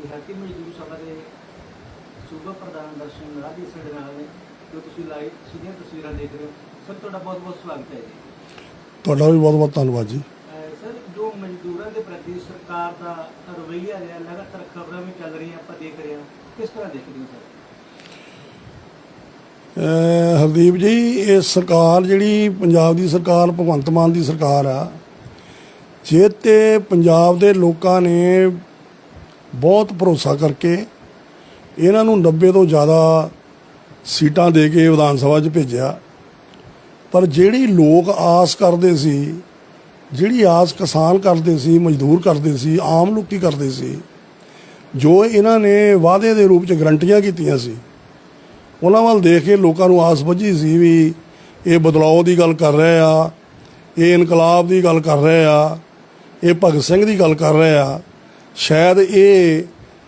ਕਿ ਹੈਪੀ ਮਜ਼ਦੂਰ ਸਭਾ ਦੇ ਸੂਬਾ ਪ੍ਰਧਾਨ ਦਰਸ਼ਨ ਰਾਜੀ ਸਾਡੇ ਨਾਲ ਨੇ ਜੋ ਤੁਸੀਂ ਲਾਈਵ ਸਿੱਧੀਆਂ ਤਸਵੀਰਾਂ ਦੇਖ ਰਹੇ ਹੋ। ਸਰ ਤੁਹਾਡਾ ਬਹੁਤ ਬਹੁਤ ਸਵਾਗਤ ਹੈ ਜੀ। ਤੁਹਾਡਾ ਵੀ ਬਹੁਤ ਬਹੁਤ ਧੰਨਵਾਦ ਜੀ। ਸਰ ਜੋ ਮਜ਼ਦੂਰਾਂ ਦੇ ਪ੍ਰਤੀ ਸਰਕਾਰ ਦਾ ਰਵੱਈਆ ਹੈ ਲਗਾਤਾਰ ਖਬਰਾਂ ਵੀ ਚੱਲ ਰਹੀਆਂ ਆਪਾਂ ਦੇਖ ਰਹੇ ਹਾਂ। ਕਿਸ ਤਰ੍ਹਾਂ ਦੇਖਦੇ ਹੋ ਸਰ? ਹਰਦੀਪ ਜੀ ਇਹ ਸਰਕਾਰ ਜਿਹੜੀ ਪੰਜਾਬ ਦੀ ਸਰਕਾਰ ਭਗਵੰਤ ਮਾਨ ਦੀ ਸਰਕਾਰ ਆ ਜੇ ਤੇ ਪੰਜਾਬ ਦੇ ਲੋਕਾਂ ਨੇ ਬਹੁਤ ਭਰੋਸਾ ਕਰਕੇ ਇਹਨਾਂ ਨੂੰ 90 ਤੋਂ ਜ਼ਿਆਦਾ ਸੀਟਾਂ ਦੇ ਕੇ ਵਿਧਾਨ ਸਭਾ 'ਚ ਭੇਜਿਆ। ਪਰ ਜਿਹੜੀ ਲੋਕ ਆਸ ਕਰਦੇ ਸੀ, ਜਿਹੜੀ ਆਸ ਕਿਸਾਨ ਕਰਦੇ ਸੀ, ਮਜ਼ਦੂਰ ਕਰਦੇ ਸੀ, ਆਮ ਲੋਕੀ ਕਰਦੇ ਸੀ, ਜੋ ਇਹਨਾਂ ਨੇ ਵਾਅਦੇ ਦੇ ਰੂਪ 'ਚ ਗਰੰਟੀਆਂ ਕੀਤੀਆਂ ਸੀ, ਉਹਨਾਂ ਵੱਲ ਦੇਖ ਕੇ ਲੋਕਾਂ ਨੂੰ ਆਸ ਬੱਝੀ ਸੀ ਵੀ ਇਹ ਬਦਲਾਅ ਦੀ ਗੱਲ ਕਰ ਰਹੇ ਆ, ਇਹ ਇਨਕਲਾਬ ਦੀ ਗੱਲ ਕਰ ਰਹੇ ਆ, ਇਹ ਭਗਤ ਸਿੰਘ ਦੀ ਗੱਲ ਕਰ ਰਹੇ ਆ। ਸ਼ਾਇਦ ਇਹ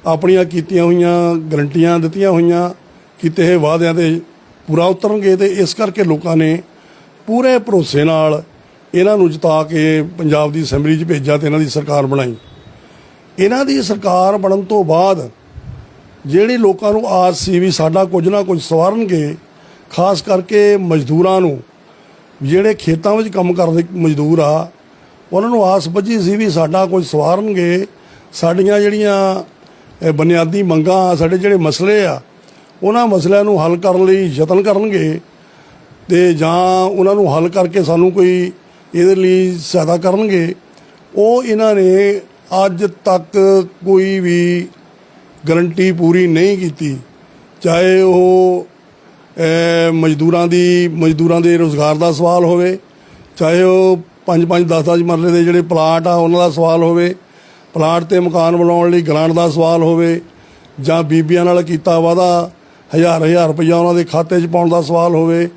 ਆਪਣੀਆਂ ਕੀਤੀਆਂ ਹੋਈਆਂ ਗਰੰਟੀਆਂ ਦਿੱਤੀਆਂ ਹੋਈਆਂ ਕੀਤੇ ਹੋਏ ਵਾਅਦਿਆਂ ਤੇ ਪੂਰਾ ਉਤਰਨਗੇ ਤੇ ਇਸ ਕਰਕੇ ਲੋਕਾਂ ਨੇ ਪੂਰੇ ਭਰੋਸੇ ਨਾਲ ਇਹਨਾਂ ਨੂੰ ਜਿਤਾ ਕੇ ਪੰਜਾਬ ਦੀ ਅਸੈਂਬਲੀ 'ਚ ਭੇਜਿਆ ਤੇ ਇਹਨਾਂ ਦੀ ਸਰਕਾਰ ਬਣਾਈ। ਇਹਨਾਂ ਦੀ ਸਰਕਾਰ ਬਣਨ ਤੋਂ ਬਾਅਦ ਜਿਹੜੀ ਲੋਕਾਂ ਨੂੰ ਆਸ ਸੀ ਵੀ ਸਾਡਾ ਕੁਝ ਨਾ ਕੁਝ ਸਵਾਰਨਗੇ, ਖਾਸ ਕਰਕੇ ਮਜ਼ਦੂਰਾਂ ਨੂੰ, ਜਿਹੜੇ ਖੇਤਾਂ ਵਿੱਚ ਕੰਮ ਕਰਦੇ ਮਜ਼ਦੂਰ ਆ, ਉਹਨਾਂ ਨੂੰ ਆਸ ਬੱਝੀ ਸੀ ਵੀ ਸਾਡਾ ਕੁਝ ਸਵਾਰਨਗੇ ਸਾਡੀਆਂ ਜਿਹੜੀਆਂ ਬੁਨਿਆਦੀ ਮੰਗਾਂ, ਸਾਡੇ ਜਿਹੜੇ ਮਸਲੇ ਆ, ਉਹਨਾਂ ਮਸਲਿਆਂ ਨੂੰ ਹੱਲ ਕਰਨ ਲਈ ਯਤਨ ਕਰਨਗੇ ਤੇ ਜਾਂ ਉਹਨਾਂ ਨੂੰ ਹੱਲ ਕਰਕੇ ਸਾਨੂੰ ਕੋਈ ਇਹਦੇ ਲਈ ਸਹਾਇਤਾ ਕਰਨਗੇ, ਉਹ ਇਹਨਾਂ ਨੇ ਅੱਜ ਤੱਕ ਕੋਈ ਵੀ ਗਰੰਟੀ ਪੂਰੀ ਨਹੀਂ ਕੀਤੀ। ਚਾਹੇ ਉਹ ਮਜ਼ਦੂਰਾਂ ਦੀ, ਮਜ਼ਦੂਰਾਂ ਦੇ ਰੋਜ਼ਗਾਰ ਦਾ ਸਵਾਲ ਹੋਵੇ, ਚਾਹੇ ਉਹ 5-5 10-10 ਮਰਲੇ ਦੇ ਜਿਹੜੇ ਪਲਾਟ ਆ, ਉਹਨਾਂ ਦਾ ਸਵਾਲ ਹੋਵੇ ਪਲਾਟ ਤੇ ਮਕਾਨ ਬਣਾਉਣ ਲਈ ਗ੍ਰਾਂਟ ਦਾ ਸਵਾਲ ਹੋਵੇ ਜਾਂ ਬੀਬੀਆਂ ਨਾਲ ਕੀਤਾ ਵਾਦਾ ਹਜ਼ਾਰ ਹਜ਼ਾਰ ਰੁਪਈਆ ਉਹਨਾਂ ਦੇ ਖਾਤੇ 'ਚ ਪਾਉਣ ਦਾ ਸਵਾਲ ਹੋਵੇ,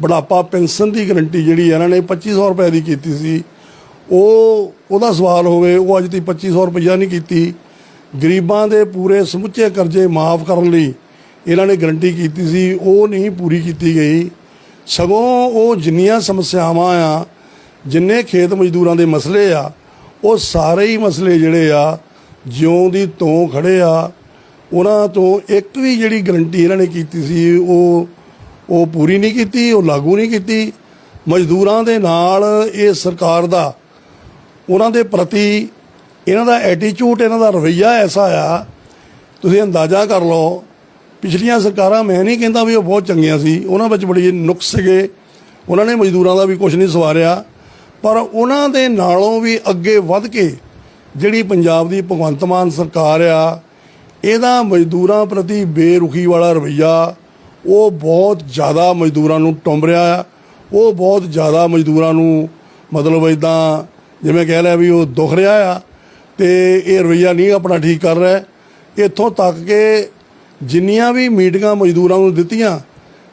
ਬੁਢਾਪਾ ਪੈਨਸ਼ਨ ਦੀ ਗਰੰਟੀ ਜਿਹੜੀ ਇਹਨਾਂ ਨੇ 2500 ਰੁਪਏ ਦੀ ਕੀਤੀ ਸੀ, ਉਹ, ਉਹਦਾ ਸਵਾਲ ਹੋਵੇ, ਉਹ ਅੱਜ ਤੱਕ 2500 ਰੁਪਈਆ ਨਹੀਂ ਕੀਤੀ। ਗਰੀਬਾਂ ਦੇ ਪੂਰੇ ਸਮੁੱਚੇ ਕਰਜ਼ੇ ਮਾਫ ਕਰਨ ਲਈ ਇਹਨਾਂ ਨੇ ਗਰੰਟੀ ਕੀਤੀ ਸੀ, ਉਹ ਨਹੀਂ ਪੂਰੀ ਕੀਤੀ ਗਈ। ਸਗੋਂ ਉਹ ਜਿੰਨੀਆਂ ਸਮੱਸਿਆਵਾਂ ਆ, ਜਿੰਨੇ ਖੇਤ ਮਜ਼ਦੂਰਾਂ ਦੇ ਮਸਲੇ ਆ ਉਹ ਸਾਰੇ ਹੀ ਮਸਲੇ ਜਿਹੜੇ ਆ, ਜਿਉਂ ਦੀ ਤੋਂ ਖੜੇ ਆ, ਉਹਨਾਂ ਤੋਂ ਇੱਕ ਵੀ ਜਿਹੜੀ ਗਰੰਟੀ ਇਹਨਾਂ ਨੇ ਕੀਤੀ ਸੀ, ਉਹ ਉਹ ਪੂਰੀ ਨਹੀਂ ਕੀਤੀ, ਉਹ ਲਾਗੂ ਨਹੀਂ ਕੀਤੀ। ਮਜ਼ਦੂਰਾਂ ਦੇ ਨਾਲ ਇਹ ਸਰਕਾਰ ਦਾ, ਉਹਨਾਂ ਦੇ ਪ੍ਰਤੀ ਇਹਨਾਂ ਦਾ ਐਟੀਟਿਊਡ ਇਹਨਾਂ ਦਾ ਰਵੱਈਆ ਐਸਾ ਆ, ਤੁਸੀਂ ਅੰਦਾਜ਼ਾ ਕਰ ਲਓ, ਪਿਛਲੀਆਂ ਸਰਕਾਰਾਂ, ਮੈਂ ਨਹੀਂ ਕਹਿੰਦਾ ਵੀ ਉਹ ਬਹੁਤ ਚੰਗੀਆਂ ਸੀ, ਉਹਨਾਂ ਵਿੱਚ ਬੜੇ ਨੁਕਸ ਸੀਗੇ, ਉਹਨਾਂ ਨੇ ਮਜ਼ਦੂਰਾਂ ਦਾ ਵੀ ਕੁਝ ਨਹੀਂ ਸਵਾਰਿਆ। ਪਰ ਉਹਨਾਂ ਦੇ ਨਾਲੋਂ ਵੀ ਅੱਗੇ ਵੱਧ ਕੇ ਜਿਹੜੀ ਪੰਜਾਬ ਦੀ ਭਗਵੰਤ ਮਾਨ ਸਰਕਾਰ ਆ, ਇਹਦਾ ਮਜ਼ਦੂਰਾਂ ਪ੍ਰਤੀ ਬੇਰੁਖੀ ਵਾਲਾ ਰਵੱਈਆ, ਉਹ ਬਹੁਤ ਜ਼ਿਆਦਾ ਮਜ਼ਦੂਰਾਂ ਨੂੰ ਟੁੰਬ ਰਿਹਾ ਆ। ਉਹ ਬਹੁਤ ਜ਼ਿਆਦਾ ਮਜ਼ਦੂਰਾਂ ਨੂੰ ਮਤਲਬ ਇਦਾਂ ਜਿਵੇਂ ਕਹਿ ਲਿਆ ਵੀ ਉਹ ਦੁਖ ਰਿਹਾ ਆ ਤੇ ਇਹ ਰਵੱਈਆ ਨਹੀਂ ਆਪਣਾ ਠੀਕ ਕਰ ਰਿਹਾ। ਇੱਥੋਂ ਤੱਕ ਕਿ ਜਿੰਨੀਆਂ ਵੀ ਮੀਟਿੰਗਾਂ ਮਜ਼ਦੂਰਾਂ ਨੂੰ ਦਿੱਤੀਆਂ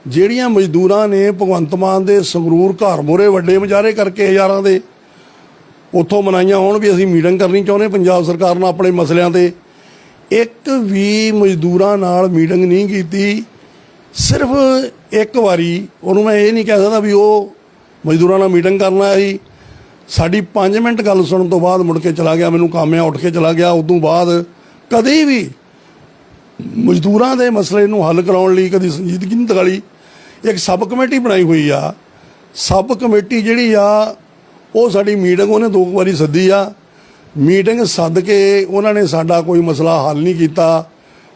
ਜਿਹੜੀਆਂ ਮਜ਼ਦੂਰਾਂ ਨੇ ਭਗਵੰਤ ਮਾਨ ਦੇ ਸੰਗਰੂਰ ਘਰ ਮੋਰੇ ਵੱਡੇ ਮੁਜ਼ਾਹਰੇ ਕਰਕੇ ਹਜ਼ਾਰਾਂ ਦੇ ਉੱਥੋਂ ਮਨਾਈਆਂ ਹੋਣ ਵੀ ਅਸੀਂ ਮੀਟਿੰਗ ਕਰਨੀ ਚਾਹੁੰਦੇ ਪੰਜਾਬ ਸਰਕਾਰ ਨਾਲ ਆਪਣੇ ਮਸਲਿਆਂ ਤੇ। ਇੱਕ ਵੀ ਮਜ਼ਦੂਰਾਂ ਨਾਲ ਮੀਟਿੰਗ ਨਹੀਂ ਕੀਤੀ, ਸਿਰਫ ਇੱਕ ਵਾਰੀ, ਉਹਨੂੰ ਮੈਂ ਇਹ ਨਹੀਂ ਕਹਿ ਸਕਦਾ ਵੀ ਉਹ ਮਜ਼ਦੂਰਾਂ ਨਾਲ ਮੀਟਿੰਗ ਕਰਨ ਆਇਆ ਸੀ। ਸਾਡੀ 5 ਮਿੰਟ ਗੱਲ ਸੁਣਨ ਤੋਂ ਬਾਅਦ ਮੁੜ ਕੇ ਚਲਾ ਗਿਆ, ਮੈਨੂੰ ਕੰਮ ਆ ਉੱਠ ਕੇ ਚਲਾ ਗਿਆ, ਉਦੋਂ ਬਾਅਦ ਕਦੇ ਵੀ ਮਜ਼ਦੂਰਾਂ ਦੇ ਮਸਲੇ ਨੂੰ ਹੱਲ ਕਰਾਉਣ ਲਈ ਕਦੀ ਸੰਜੀਦਗੀ ਨਹੀਂ ਦਿਖਾਲੀ ਇੱਕ ਸਬ ਕਮੇਟੀ ਬਣਾਈ ਹੋਈ ਆ। ਸਬ ਕਮੇਟੀ ਜਿਹੜੀ ਆ, ਉਹ ਸਾਡੀ ਮੀਟਿੰਗ ਉਹਨੇ ਦੋ ਕੁ ਵਾਰੀ ਸੱਦੀ ਆ। ਮੀਟਿੰਗ ਸੱਦ ਕੇ ਉਹਨਾਂ ਨੇ ਸਾਡਾ ਕੋਈ ਮਸਲਾ ਹੱਲ ਨਹੀਂ ਕੀਤਾ।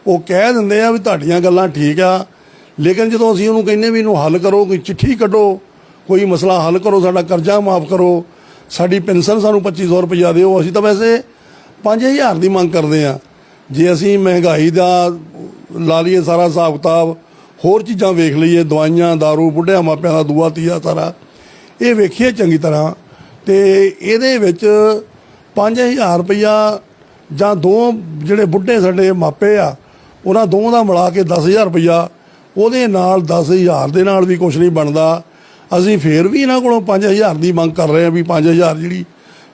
ਉਹ ਕਹਿ ਦਿੰਦੇ ਆ ਵੀ ਤੁਹਾਡੀਆਂ ਗੱਲਾਂ ਠੀਕ ਆ, ਲੇਕਿਨ ਜਦੋਂ ਅਸੀਂ ਉਹਨੂੰ ਕਹਿੰਨੇ ਵੀ ਇਹਨੂੰ ਹੱਲ ਕਰੋ, ਕੋਈ ਚਿੱਠੀ ਕੱਢੋ, ਕੋਈ ਮਸਲਾ ਹੱਲ ਕਰੋ, ਸਾਡਾ ਕਰਜ਼ਾ ਮਾਫ ਕਰੋ, ਸਾਡੀ ਪੈਨਸ਼ਨ ਸਾਨੂੰ 2500 ਰੁਪਈਆ ਦਿਓ, ਅਸੀਂ ਤਾਂ ਵੈਸੇ 5000 ਦੀ ਮੰਗ ਕਰਦੇ ਆ। ਜੇ ਅਸੀਂ ਮਹਿੰਗਾਈ ਦਾ ਲਾ ਲਈਏ ਸਾਰਾ ਹਿਸਾਬ ਕਿਤਾਬ, ਹੋਰ ਚੀਜ਼ਾਂ ਵੇਖ ਲਈਏ, ਦਵਾਈਆਂ, दारू, ਬੁੱਢਿਆਂ, ਮਾਪਿਆਂ ਦਾ ਦੂਆ, ਤੀਆ, ਸਾਰਾ, ਇਹ ਵੇਖੀਏ ਚੰਗੀ ਤਰ੍ਹਾਂ। ਤੇ ਇਹਦੇ ਵਿੱਚ 5000 ਰੁਪਈਆ ਜਾਂ ਦੋ ਜਿਹੜੇ ਬੁੱਢੇ ਸਾਡੇ ਮਾਪੇ ਆ, ਉਹਨਾਂ ਦੋਵਾਂ ਦਾ ਮਿਲਾ ਕੇ 10000 ਰੁਪਈਆ ਉਹਦੇ ਨਾਲ 10000 ਦੇ ਨਾਲ ਵੀ ਕੁਝ ਨਹੀਂ ਬਣਦਾ। ਅਸੀਂ ਫੇਰ ਵੀ ਇਹਨਾਂ ਕੋਲੋਂ 5000 ਦੀ ਮੰਗ ਕਰ ਰਹੇ ਆ ਵੀ 5000 ਜਿਹੜੀ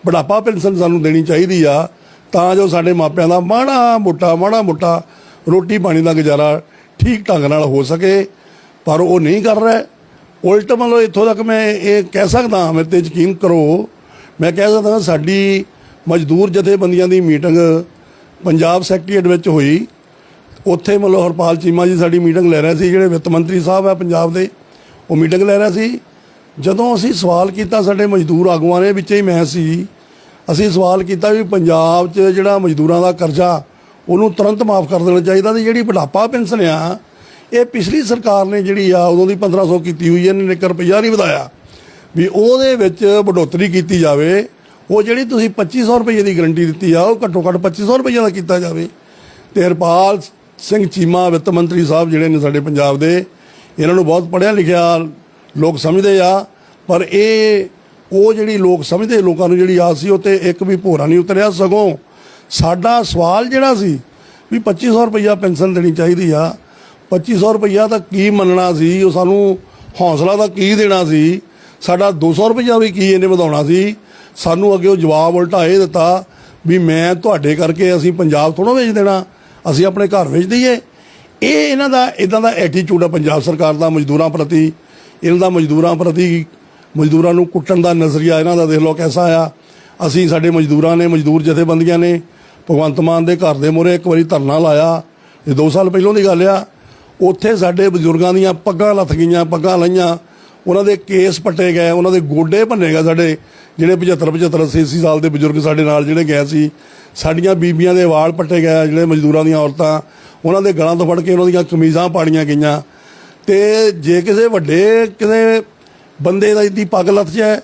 ਬੁਢਾਪਾ ਪੈਨਸ਼ਨ ਸਾਨੂੰ ਦੇਣੀ ਚਾਹੀਦੀ ਆ। ਤਾਂ ਜੋ ਸਾਡੇ ਮਾਪਿਆਂ ਦਾ ਮਾੜਾ ਮੋਟਾ ਮਾੜਾ ਮੋਟਾ ਰੋਟੀ ਪਾਣੀ ਦਾ ਗੁਜ਼ਾਰਾ ਠੀਕ ਢੰਗ ਨਾਲ ਹੋ ਸਕੇ। ਪਰ ਉਹ ਨਹੀਂ ਕਰ ਰਿਹਾ। ਉਲਟ ਮਤਲਬ ਇੱਥੋਂ ਤੱਕ ਮੈਂ ਇਹ ਕਹਿ ਸਕਦਾ ਮੇਰੇ ਤੇ ਯਕੀਨ ਕਰੋ। ਮੈਂ ਕਹਿ ਸਕਦਾ ਸਾਡੀ ਮਜ਼ਦੂਰ ਜਥੇਬੰਦੀਆਂ ਦੀ ਮੀਟਿੰਗ ਪੰਜਾਬ ਸੈਕਟਰੀਏਟ ਵਿੱਚ ਹੋਈ। ਉੱਥੇ ਮਤਲਬ ਹਰਪਾਲ ਚੀਮਾ ਜੀ ਸਾਡੀ ਮੀਟਿੰਗ ਲੈ ਰਹੇ ਸੀ, ਜਿਹੜੇ ਵਿੱਤ ਮੰਤਰੀ ਸਾਹਿਬ ਹੈ ਪੰਜਾਬ ਦੇ, ਉਹ ਮੀਟਿੰਗ ਲੈ ਰਹੇ ਸੀ। ਜਦੋਂ ਅਸੀਂ ਸਵਾਲ ਕੀਤਾ ਸਾਡੇ ਮਜ਼ਦੂਰ ਆਗੂਆਂ ਨੇ, ਵਿੱਚ ਹੀ ਮੈਂ ਸੀ। ਅਸੀਂ ਸਵਾਲ ਕੀਤਾ ਵੀ ਪੰਜਾਬ 'ਚ ਜਿਹੜਾ ਮਜ਼ਦੂਰਾਂ ਦਾ ਕਰਜ਼ਾ, ਉਹਨੂੰ ਤੁਰੰਤ ਮਾਫ ਕਰ ਦੇਣਾ ਚਾਹੀਦਾ ਤੇ ਜਿਹੜੀ ਬੁਢਾਪਾ ਪੈਨਸ਼ਨ ਆ, ਇਹ ਪਿਛਲੀ ਸਰਕਾਰ ਨੇ ਜਿਹੜੀ ਆ, ਉਦੋਂ ਦੀ 1500 ਕੀਤੀ ਹੋਈ ਹੈ ਇਹਨੇ 1 ਰੁਪਈਆ ਨਹੀਂ ਵਧਾਇਆ। ਵੀ ਉਹਦੇ ਵਿੱਚ ਵਡੋਤਰੀ ਕੀਤੀ ਜਾਵੇ, ਉਹ ਜਿਹੜੀ ਤੁਸੀਂ 2500 ਰੁਪਏ ਦੀ ਗਰੰਟੀ ਦਿੱਤੀ ਆ, ਉਹ ਘੱਟੋ ਘੱਟ 2500 ਰੁਪਏ ਦਾ ਕੀਤਾ ਜਾਵੇ। ਤੇ ਹਰਪਾਲ ਸਿੰਘ ਚੀਮਾ, ਵਿੱਤ ਮੰਤਰੀ ਸਾਹਿਬ ਜਿਹੜੇ ਨੇ ਸਾਡੇ ਪੰਜਾਬ ਦੇ, ਇਹਨਾਂ ਨੂੰ ਬਹੁਤ ਪੜ੍ਹਿਆ ਲਿਖਿਆ, ਲੋਕ ਸਮਝਦੇ ਆ, ਪਰ ਇਹ ਉਹ ਜਿਹੜੀ ਲੋਕ ਸਮਝਦੇ ਲੋਕਾਂ ਨੂੰ ਜਿਹੜੀ ਆਸ ਸੀ, ਉਹ ਤੇ ਇੱਕ ਵੀ ਭੋਰਾ ਨਹੀਂ ਉਤਰਿਆ ਸਗੋਂ ਸਾਡਾ ਸਵਾਲ ਜਿਹੜਾ ਸੀ ਵੀ 2500 ਰੁਪਈਆ ਪੈਨਸ਼ਨ ਦੇਣੀ ਚਾਹੀਦੀ ਆ। 2500 ਰੁਪਈਆ ਤਾਂ ਕੀ ਮੰਨਣਾ ਸੀ? ਉਹ ਸਾਨੂੰ ਹੌਸਲਾ ਤਾਂ ਕੀ ਦੇਣਾ ਸੀ? ਸਾਡਾ 200 ਰੁਪਈਆ ਵੀ ਕੀ ਇਹਨੇ ਵਧਾਉਣਾ ਸੀ? ਸਾਨੂੰ ਅੱਗੇ ਉਹ ਜਵਾਬ ਉਲਟਾ ਇਹ ਦਿੱਤਾ ਵੀ ਮੈਂ ਤੁਹਾਡੇ ਕਰਕੇ ਅਸੀਂ ਪੰਜਾਬ ਥੋੜ੍ਹਾ ਵੇਚ ਦੇਣਾ, ਅਸੀਂ ਆਪਣੇ ਘਰ ਵੇਚ ਦਈਏ। ਇਹ ਇਹਨਾਂ ਦਾ ਇਦਾਂ ਦਾ ਐਟੀਟਿਊਡ ਆ ਪੰਜਾਬ ਸਰਕਾਰ ਦਾ ਮਜ਼ਦੂਰਾਂ ਪ੍ਰਤੀ, ਇਹਨਾਂ ਦਾ ਮਜ਼ਦੂਰਾਂ ਪ੍ਰਤੀ ਮਜ਼ਦੂਰਾਂ ਨੂੰ ਕੁੱਟਣ ਦਾ ਨਜ਼ਰੀਆ ਇਹਨਾਂ ਦਾ ਦੇਖ ਲਓ ਕਿਹਦਾ ਆ। ਅਸੀਂ ਸਾਡੇ ਮਜ਼ਦੂਰਾਂ ਨੇ, ਮਜ਼ਦੂਰ ਜਥੇਬੰਦੀਆਂ ਨੇ, ਭਗਵੰਤ ਮਾਨ ਦੇ ਘਰ ਦੇ ਮੂਹਰੇ ਇੱਕ ਵਾਰੀ ਧਰਨਾ ਲਾਇਆ। ਇਹ 2 ਸਾਲ ਪਹਿਲਾਂ ਦੀ ਗੱਲ ਆ। ਉੱਥੇ ਸਾਡੇ ਬਜ਼ੁਰਗਾਂ ਦੀਆਂ ਪੱਗਾਂ ਲੱਥ ਗਈਆਂ ਪੱਗਾਂ ਲਈਆਂ। ਉਹਨਾਂ ਦੇ ਕੇਸ ਪੱਟੇ ਗਏ, ਉਹਨਾਂ ਦੇ ਗੋਡੇ ਭੰਨੇ ਗਏ ਸਾਡੇ। ਜਿਹੜੇ 75 75 80 80 ਸਾਲ ਦੇ ਬਜ਼ੁਰਗ ਸਾਡੇ ਨਾਲ ਜਿਹੜੇ ਗਏ ਸੀ, ਸਾਡੀਆਂ ਬੀਬੀਆਂ ਦੇ ਵਾਲ ਪੱਟੇ ਗਏ ਜਿਹੜੇ ਮਜ਼ਦੂਰਾਂ ਦੀਆਂ ਔਰਤਾਂ। ਉਹਨਾਂ ਦੇ ਗਲਾਂ ਤੋਂ ਫੜ ਕੇ ਉਹਨਾਂ ਦੀਆਂ ਕਮੀਜ਼ਾਂ ਪਾੜੀਆਂ ਗਈਆਂ। ਤੇ ਜੇ ਕਿਸੇ ਵੱਡੇ, ਕਿਸੇ ਬੰਦੇ ਦਾ ਦੀ ਪੱਗ ਲੱਥ ਜਾਏ,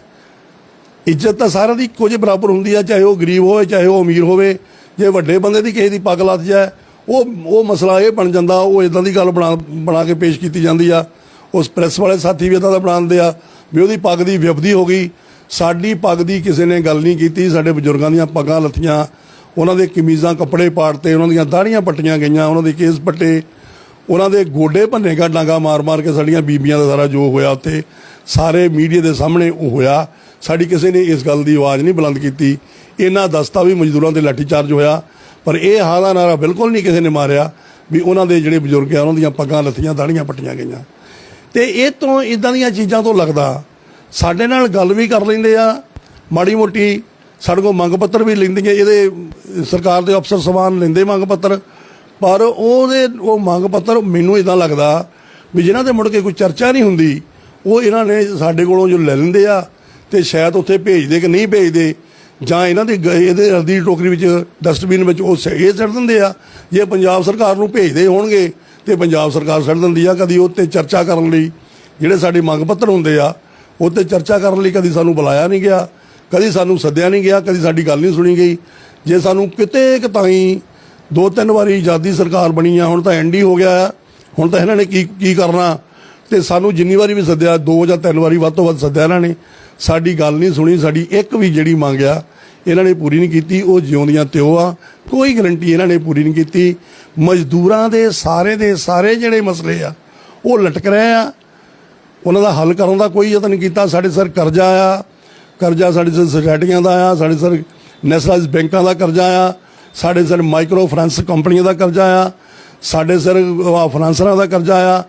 ਇੱਜ਼ਤ ਤਾਂ ਸਾਰਿਆਂ ਦੀ ਕੁਝ ਬਰਾਬਰ ਹੁੰਦੀ ਆ, ਚਾਹੇ ਉਹ ਗਰੀਬ ਹੋਵੇ, ਚਾਹੇ ਉਹ ਅਮੀਰ ਹੋਵੇ। ਜੇ ਵੱਡੇ ਬੰਦੇ ਦੀ ਕਿਸੇ ਦੀ ਪੱਗ ਲੱਥ ਜਾਏ, ਉਹ ਉਹ ਮਸਲਾ ਇਹ ਬਣ ਜਾਂਦਾ, ਉਹ ਇਦਾਂ ਦੀ ਗੱਲ ਬਣਾ ਬਣਾ ਕੇ ਪੇਸ਼ ਕੀਤੀ ਜਾਂਦੀ ਆ। ਉਸ ਪ੍ਰੈਸ ਵਾਲੇ ਸਾਥੀ ਵੀ ਇਦਾਂ ਦਾ ਬਣਾਉਂਦੇ ਆ ਵੀ ਉਹਦੀ ਪੱਗ ਦੀ ਵਿਪਦੀ ਹੋ ਗਈ। ਸਾਡੀ ਪੱਗ ਦੀ ਕਿਸੇ ਨੇ ਗੱਲ ਨਹੀਂ ਕੀਤੀ, ਸਾਡੇ ਬਜ਼ੁਰਗਾਂ ਦੀਆਂ ਪੱਗਾਂ ਲੱਥੀਆਂ। ਉਹਨਾਂ ਦੇ ਕਮੀਜ਼ਾਂ ਕੱਪੜੇ ਪਾੜਤੇ, ਉਹਨਾਂ ਦੀਆਂ ਦਾੜੀਆਂ ਪੱਟੀਆਂ ਗਈਆਂ, ਉਹਨਾਂ ਦੇ ਕੇਸ ਪੱਟੇ। ਉਹਨਾਂ ਦੇ ਗੋਡੇ ਭੰਨੇ ਕਾ ਡਾਂਗਾ ਮਾਰ ਮਾਰ ਕੇ ਸਾਡੀਆਂ ਬੀਬੀਆਂ ਦਾ ਸਾਰਾ ਜੋ ਹੋਇਆ ਉੱਥੇ। ਸਾਰੇ ਮੀਡੀਆ ਦੇ ਸਾਹਮਣੇ ਉਹ ਹੋਇਆ। ਸਾਡੀ ਕਿਸੇ ਨੇ ਇਸ ਗੱਲ ਦੀ ਆਵਾਜ਼ ਨਹੀਂ ਬੁਲੰਦ ਕੀਤੀ। ਇਹਨਾਂ ਦਸਤਾ ਵੀ ਮਜ਼ਦੂਰਾਂ ਤੇ ਲਾਠੀਚਾਰਜ ਹੋਇਆ। ਪਰ ਇਹ ਹਾਦਾ ਨਾਰਾ ਬਿਲਕੁਲ ਨਹੀਂ ਕਿਸੇ ਨੇ ਮਾਰਿਆ ਵੀ ਉਹਨਾਂ ਦੇ ਜਿਹੜੇ ਬਜ਼ੁਰਗ ਆ, ਉਹਨਾਂ ਦੀਆਂ ਪੱਗਾਂ, ਲੱਥੀਆਂ ਦਾੜੀਆਂ ਪੱਟੀਆਂ ਗਈਆਂ। ਤੇ ਇਹ ਤੋਂ ਇਦਾਂ ਦੀਆਂ ਚੀਜ਼ਾਂ ਤੋਂ ਲੱਗਦਾ, ਸਾਡੇ ਨਾਲ ਗੱਲ ਵੀ ਕਰ ਲੈਂਦੇ ਆ। ਮਾੜੀ ਮੋਟੀ ਸਾਡੇ ਕੋਲ ਮੰਗ ਪੱਤਰ ਵੀ ਲੈਂਦੀਆਂ, ਇਹਦੇ ਸਰਕਾਰ ਦੇ ਅਫਸਰ ਸਮਾਨ ਲੈਂਦੇ ਮੰਗ ਪੱਤਰ। ਪਰ ਉਹਦੇ, ਉਹ ਮੰਗ ਪੱਤਰ ਮੈਨੂੰ ਇਦਾਂ ਲੱਗਦਾ ਵੀ ਜਿਨ੍ਹਾਂ ਤੇ ਮੁੜ ਕੇ ਕੋਈ ਚਰਚਾ ਨਹੀਂ ਹੁੰਦੀ ਉਹ ਇਹਨਾਂ ਨੇ ਸਾਡੇ ਕੋਲੋਂ ਜੋ ਲੈ ਲੈਂਦੇ ਆ ਤੇ ਸ਼ਾਇਦ ਉੱਥੇ ਭੇਜਦੇ ਕਿ ਨਹੀਂ ਭੇਜਦੇ, ਜਾਂ ਇਹਨਾਂ ਦੇ ਗ- ਇਹਦੇ ਰਦੀ ਟੋਕਰੀ ਵਿੱਚ ਡਸਟਬਿਨ ਵਿੱਚ ਉਹ ਸ- ਇਹ ਸੱਟ ਦਿੰਦੇ ਆ, ਜੇ ਪੰਜਾਬ ਸਰਕਾਰ ਨੂੰ ਭੇਜਦੇ ਹੋਣਗੇ ਤੇ ਪੰਜਾਬ ਸਰਕਾਰ ਸੱਟ ਦਿੰਦੀ ਆ ਕਦੀ ਉਹ ਤੇ ਚਰਚਾ ਕਰਨ ਲਈ, ਜਿਹੜੇ ਸਾਡੇ ਮੰਗ ਪੱਤਰ ਹੁੰਦੇ ਆ, ਉਹ ਤੇ ਚਰਚਾ ਕਰਨ ਲਈ ਕਦੀ ਸਾਨੂੰ ਬੁਲਾਇਆ ਨਹੀਂ ਗਿਆ, ਕਦੀ ਸਾਨੂੰ ਸੱਦਿਆ ਨਹੀਂ ਗਿਆ, ਕਦੀ ਸਾਡੀ ਗੱਲ ਨਹੀਂ ਸੁਣੀ ਗਈ। ਜੇ ਸਾਨੂੰ ਕਿਤੇ ਕਿਤਾਈ ਦੋ ਤਿੰਨ ਵਾਰੀ ਆਜ਼ਾਦੀ ਸਰਕਾਰ ਬਣੀ ਆ, ਹੁਣ ਤਾਂ ਐਂਡੀ ਹੋ ਗਿਆ ਆ, ਹੁਣ ਤਾਂ ਇਹਨਾਂ ਨੇ ਕੀ ਕੀ ਕਰਨਾ? ਤੇ ਸਾਨੂੰ ਜਿੰਨੀ ਵਾਰੀ ਵੀ ਸੱਦਿਆ, ਦੋ ਜਾਂ ਤਿੰਨ ਵਾਰੀ ਵੱਧ ਤੋਂ ਵੱਧ ਸੱਦਿਆ ਇਹਨਾਂ ਨੇ। ਸਾਡੀ ਗੱਲ ਨਹੀਂ ਸੁਣੀ, ਸਾਡੀ ਇੱਕ ਵੀ ਜਿਹੜੀ ਮੰਗ ਆ ਇਹਨਾਂ ਨੇ ਪੂਰੀ ਨਹੀਂ ਕੀਤੀ। ਉਹ ਜਿਉਂਦੀਆਂ ਤਿਉ ਆ, ਕੋਈ ਗਰੰਟੀ ਇਹਨਾਂ ਨੇ ਪੂਰੀ ਨਹੀਂ ਕੀਤੀ। ਮਜ਼ਦੂਰਾਂ ਦੇ ਸਾਰੇ ਦੇ ਸਾਰੇ ਜਿਹੜੇ ਮਸਲੇ ਆ, ਉਹ ਲਟਕ ਰਹੇ ਆ। ਉਹਨਾਂ ਦਾ ਹੱਲ ਕਰਨ ਦਾ ਕੋਈ ਯਤਨ ਨਹੀਂ ਕੀਤਾ। ਸਾਡੇ ਸਰ ਕਰਜ਼ਾ ਆ, ਕਰਜ਼ਾ ਸਾਡੇ ਸਰ ਸੁਸਾਇਟੀਆਂ ਦਾ ਆ, ਸਾਡੇ ਸਰ ਨੈਸ਼ਨਲਾਈਜ਼ ਬੈਂਕਾਂ ਦਾ ਕਰਜ਼ਾ ਆ, ਸਾਡੇ ਸਰ ਮਾਈਕਰੋ ਫਾਈਨਾਂਸ ਕੰਪਨੀਆਂ ਦਾ ਕਰਜ਼ਾ ਆ, ਸਾਡੇ ਸਰ ਫਾਈਨਾਂਸਰਾਂ ਦਾ ਕਰਜ਼ਾ ਆ।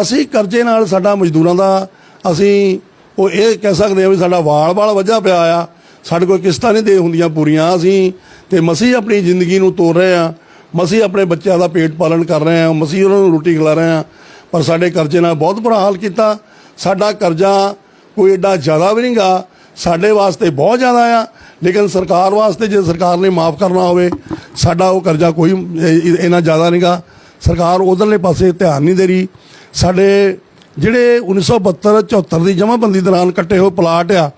ਅਸੀਂ ਕਰਜ਼ੇ ਨਾਲ ਸਾਡਾ ਮਜ਼ਦੂਰਾਂ ਦਾ ਅਸੀਂ ਉਹ ਇਹ ਕਹਿ ਸਕਦੇ ਆ ਵੀ ਸਾਡਾ ਵਾਲ-ਵਾਲ ਵੱਜਾ ਪਿਆ ਆ। ਸਾਡੇ ਕੋਲ ਕਿਸ਼ਤਾਂ ਨਹੀਂ ਦੇ ਹੁੰਦੀਆਂ ਪੂਰੀਆਂ। ਅਸੀਂ ਤੇ ਮਸੀਹ ਆਪਣੀ ਜ਼ਿੰਦਗੀ ਨੂੰ ਤੋਰ ਰਹੇ ਆ ਮਸੀਹ ਆਪਣੇ ਬੱਚਿਆਂ ਦਾ ਪੇਟ ਪਾਲਣ ਕਰ ਰਹੇ ਆ ਮਸੀਹ ਉਹਨਾਂ ਨੂੰ ਰੋਟੀ ਖਿਲਾ ਰਹੇ ਆ ਪਰ ਸਾਡੇ ਕਰਜ਼ੇ ਨਾਲ ਬਹੁਤ ਬੁਰਾ ਹਾਲ ਕੀਤਾ। ਸਾਡਾ ਕਰਜ਼ਾ ਕੋਈ ਏਡਾ ਜ਼ਿਆਦਾ ਵੀ ਨਹੀਂਗਾ। ਸਾਡੇ ਵਾਸਤੇ ਬਹੁਤ ਜ਼ਿਆਦਾ ਆ। ਲੇਕਿਨ ਸਰਕਾਰ ਵਾਸਤੇ ਜੇ ਸਰਕਾਰ ਨੇ ਮਾਫ ਕਰਨਾ ਹੋਵੇ, ਸਾਡਾ ਉਹ ਕਰਜ਼ਾ ਕੋਈ, ਇਹ- ਇੰਨਾ ਜ਼ਿਆਦਾ ਨਹੀਂਗਾ। ਸਰਕਾਰ ਉਧਰਲੇ ਪਾਸੇ ਧਿਆਨ ਨਹੀਂ ਦੇ ਰਹੀ। ਸਾਡੇ ਜਿਹੜੇ 1972 74 ਦੀ ਜਮਾਬੰਦੀ ਦੌਰਾਨ ਕੱਟੇ ਹੋਏ ਪਲਾਟ ਆ,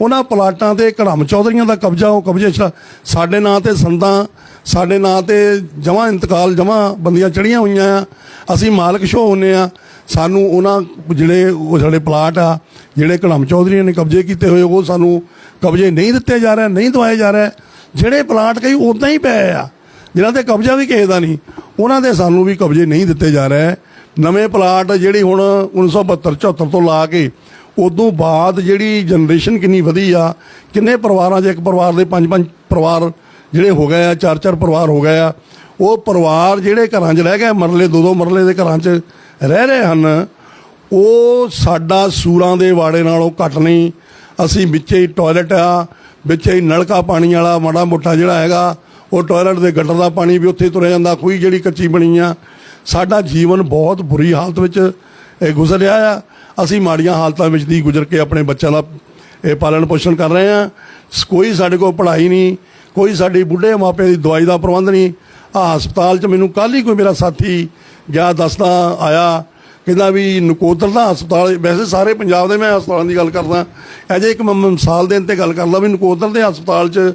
ਉਹਨਾਂ ਪਲਾਟਾਂ ਤੇ ਕੜਮ ਚੌਧਰੀਆਂ ਦਾ ਕਬਜ਼ਾ, ਉਹ ਕਬਜ਼ੇ 'ਚ ਸਾਡੇ ਨਾਂ ਤੇ ਸੰਦਾਂ, ਸਾਡੇ ਨਾਂ ਤੇ ਜਮਾ ਇੰਤਕਾਲ ਜਮਾ ਬੰਦੀਆਂ ਚੜੀਆਂ ਹੋਈਆਂ ਆ, ਅਸੀਂ ਮਾਲਕ ਸ਼ੋ ਹੁੰਨੇ ਆ, ਸਾਨੂੰ ਉਹਨਾਂ ਜਿਹੜੇ ਉਹ ਸਾਡੇ ਪਲਾਟ ਆ, ਜਿਹੜੇ ਕੜਮ ਚੌਧਰੀਆਂ ਨੇ ਕਬਜ਼ੇ ਕੀਤੇ ਹੋਏ, ਉਹ ਸਾਨੂੰ ਕਬਜ਼ੇ ਨਹੀਂ ਦਿੱਤੇ ਜਾ ਰਹੇ, ਨਹੀਂ ਦਵਾਏ ਜਾ ਰਹੇ, ਜਿਹੜੇ ਪਲਾਟ ਕਈ ਉਦਾਂ ਹੀ ਪਏ ਆ, ਜਿਨ੍ਹਾਂ ਤੇ ਕਬਜ਼ਾ ਵੀ ਕਿਸੇ ਦਾ ਨਹੀਂ, ਉਹਨਾਂ ਦੇ ਸਾਨੂੰ ਵੀ ਕਬਜ਼ੇ ਨਹੀਂ ਦਿੱਤੇ ਜਾ ਰਹੇ। ਨਵੇਂ ਪਲਾਟ ਜਿਹੜੀ ਹੁਣ 1972 74 ਤੋਂ ਲਾ ਕੇ ਉਦੋਂ ਬਾਅਦ ਜਿਹੜੀ ਜਨਰੇਸ਼ਨ ਕਿੰਨੀ ਵਧੀ ਆ, ਕਿੰਨੇ ਪਰਿਵਾਰਾਂ 'ਚ ਇੱਕ ਪਰਿਵਾਰ ਦੇ ਪੰਜ ਪੰਜ ਪਰਿਵਾਰ ਜਿਹੜੇ ਹੋ ਗਏ ਆ, ਚਾਰ ਚਾਰ ਪਰਿਵਾਰ ਹੋ ਗਏ ਆ, ਉਹ ਪਰਿਵਾਰ ਜਿਹੜੇ ਘਰਾਂ 'ਚ ਰਹਿ ਗਏ, ਮਰਲੇ ਦੋ ਦੋ ਮਰਲੇ ਦੇ ਘਰਾਂ 'ਚ ਰਹਿ ਰਹੇ ਹਨ, ਉਹ ਸਾਡਾ ਸੂਰਾਂ ਦੇ ਵਾੜੇ ਨਾਲੋਂ ਘੱਟ ਨਹੀਂ। ਅਸੀਂ ਵਿੱਚੇ ਹੀ ਟਾਇਲਟ ਆ, ਵਿੱਚੇ ਹੀ ਨਲਕਾ ਪਾਣੀ ਵਾਲਾ ਮਾੜਾ ਮੋਟਾ ਜਿਹੜਾ ਹੈਗਾ, ਉਹ ਟਾਇਲਟ ਦੇ ਗੱਟਰ ਦਾ ਪਾਣੀ ਵੀ ਉੱਥੇ ਤੁਰਿਆ ਜਾਂਦਾ, ਖੂਹੀ ਜਿਹੜੀ ਕੱਚੀ ਬਣੀ ਆ ਸਾਡਾ ਜੀਵਨ ਬਹੁਤ ਬੁਰੀ ਹਾਲਤ ਵਿੱਚ, ਇਹ ਗੁਜ਼ਰ ਰਿਹਾ ਆ। ਅਸੀਂ ਮਾੜੀਆਂ ਹਾਲਤਾਂ ਵਿੱਚ ਦੀ ਗੁਜ਼ਰ ਕੇ ਆਪਣੇ ਬੱਚਿਆਂ ਦਾ ਇਹ ਪਾਲਣ ਪੋਸ਼ਣ ਕਰ ਰਹੇ ਆ ਕੋਈ ਸਾਡੇ ਕੋਲ ਪੜ੍ਹਾਈ ਨਹੀਂ, ਕੋਈ ਸਾਡੀ ਬੁੱਢੇ ਮਾਪਿਆਂ ਦੀ ਦਵਾਈ ਦਾ ਪ੍ਰਬੰਧ ਨਹੀਂ। ਆ ਹਸਪਤਾਲ 'ਚ ਮੈਨੂੰ ਕੱਲ ਹੀ ਕੋਈ ਮੇਰਾ ਸਾਥੀ ਗਿਆ ਦੱਸਦਾ ਆਇਆ, ਕਹਿੰਦਾ ਵੀ ਨਕੋਦਰ ਦਾ ਹਸਪਤਾਲ, ਵੈਸੇ ਸਾਰੇ ਪੰਜਾਬ ਦੇ ਮੈਂ ਹਸਪਤਾਲਾਂ ਦੀ ਗੱਲ ਕਰਦਾ। ਅਜੇ ਇੱਕ ਮੈਂ ਮਿਸਾਲ ਦੇਣ ਤੇ ਗੱਲ ਕਰਦਾ ਵੀ ਨਕੋਦਰ ਦੇ ਹਸਪਤਾਲ 'ਚ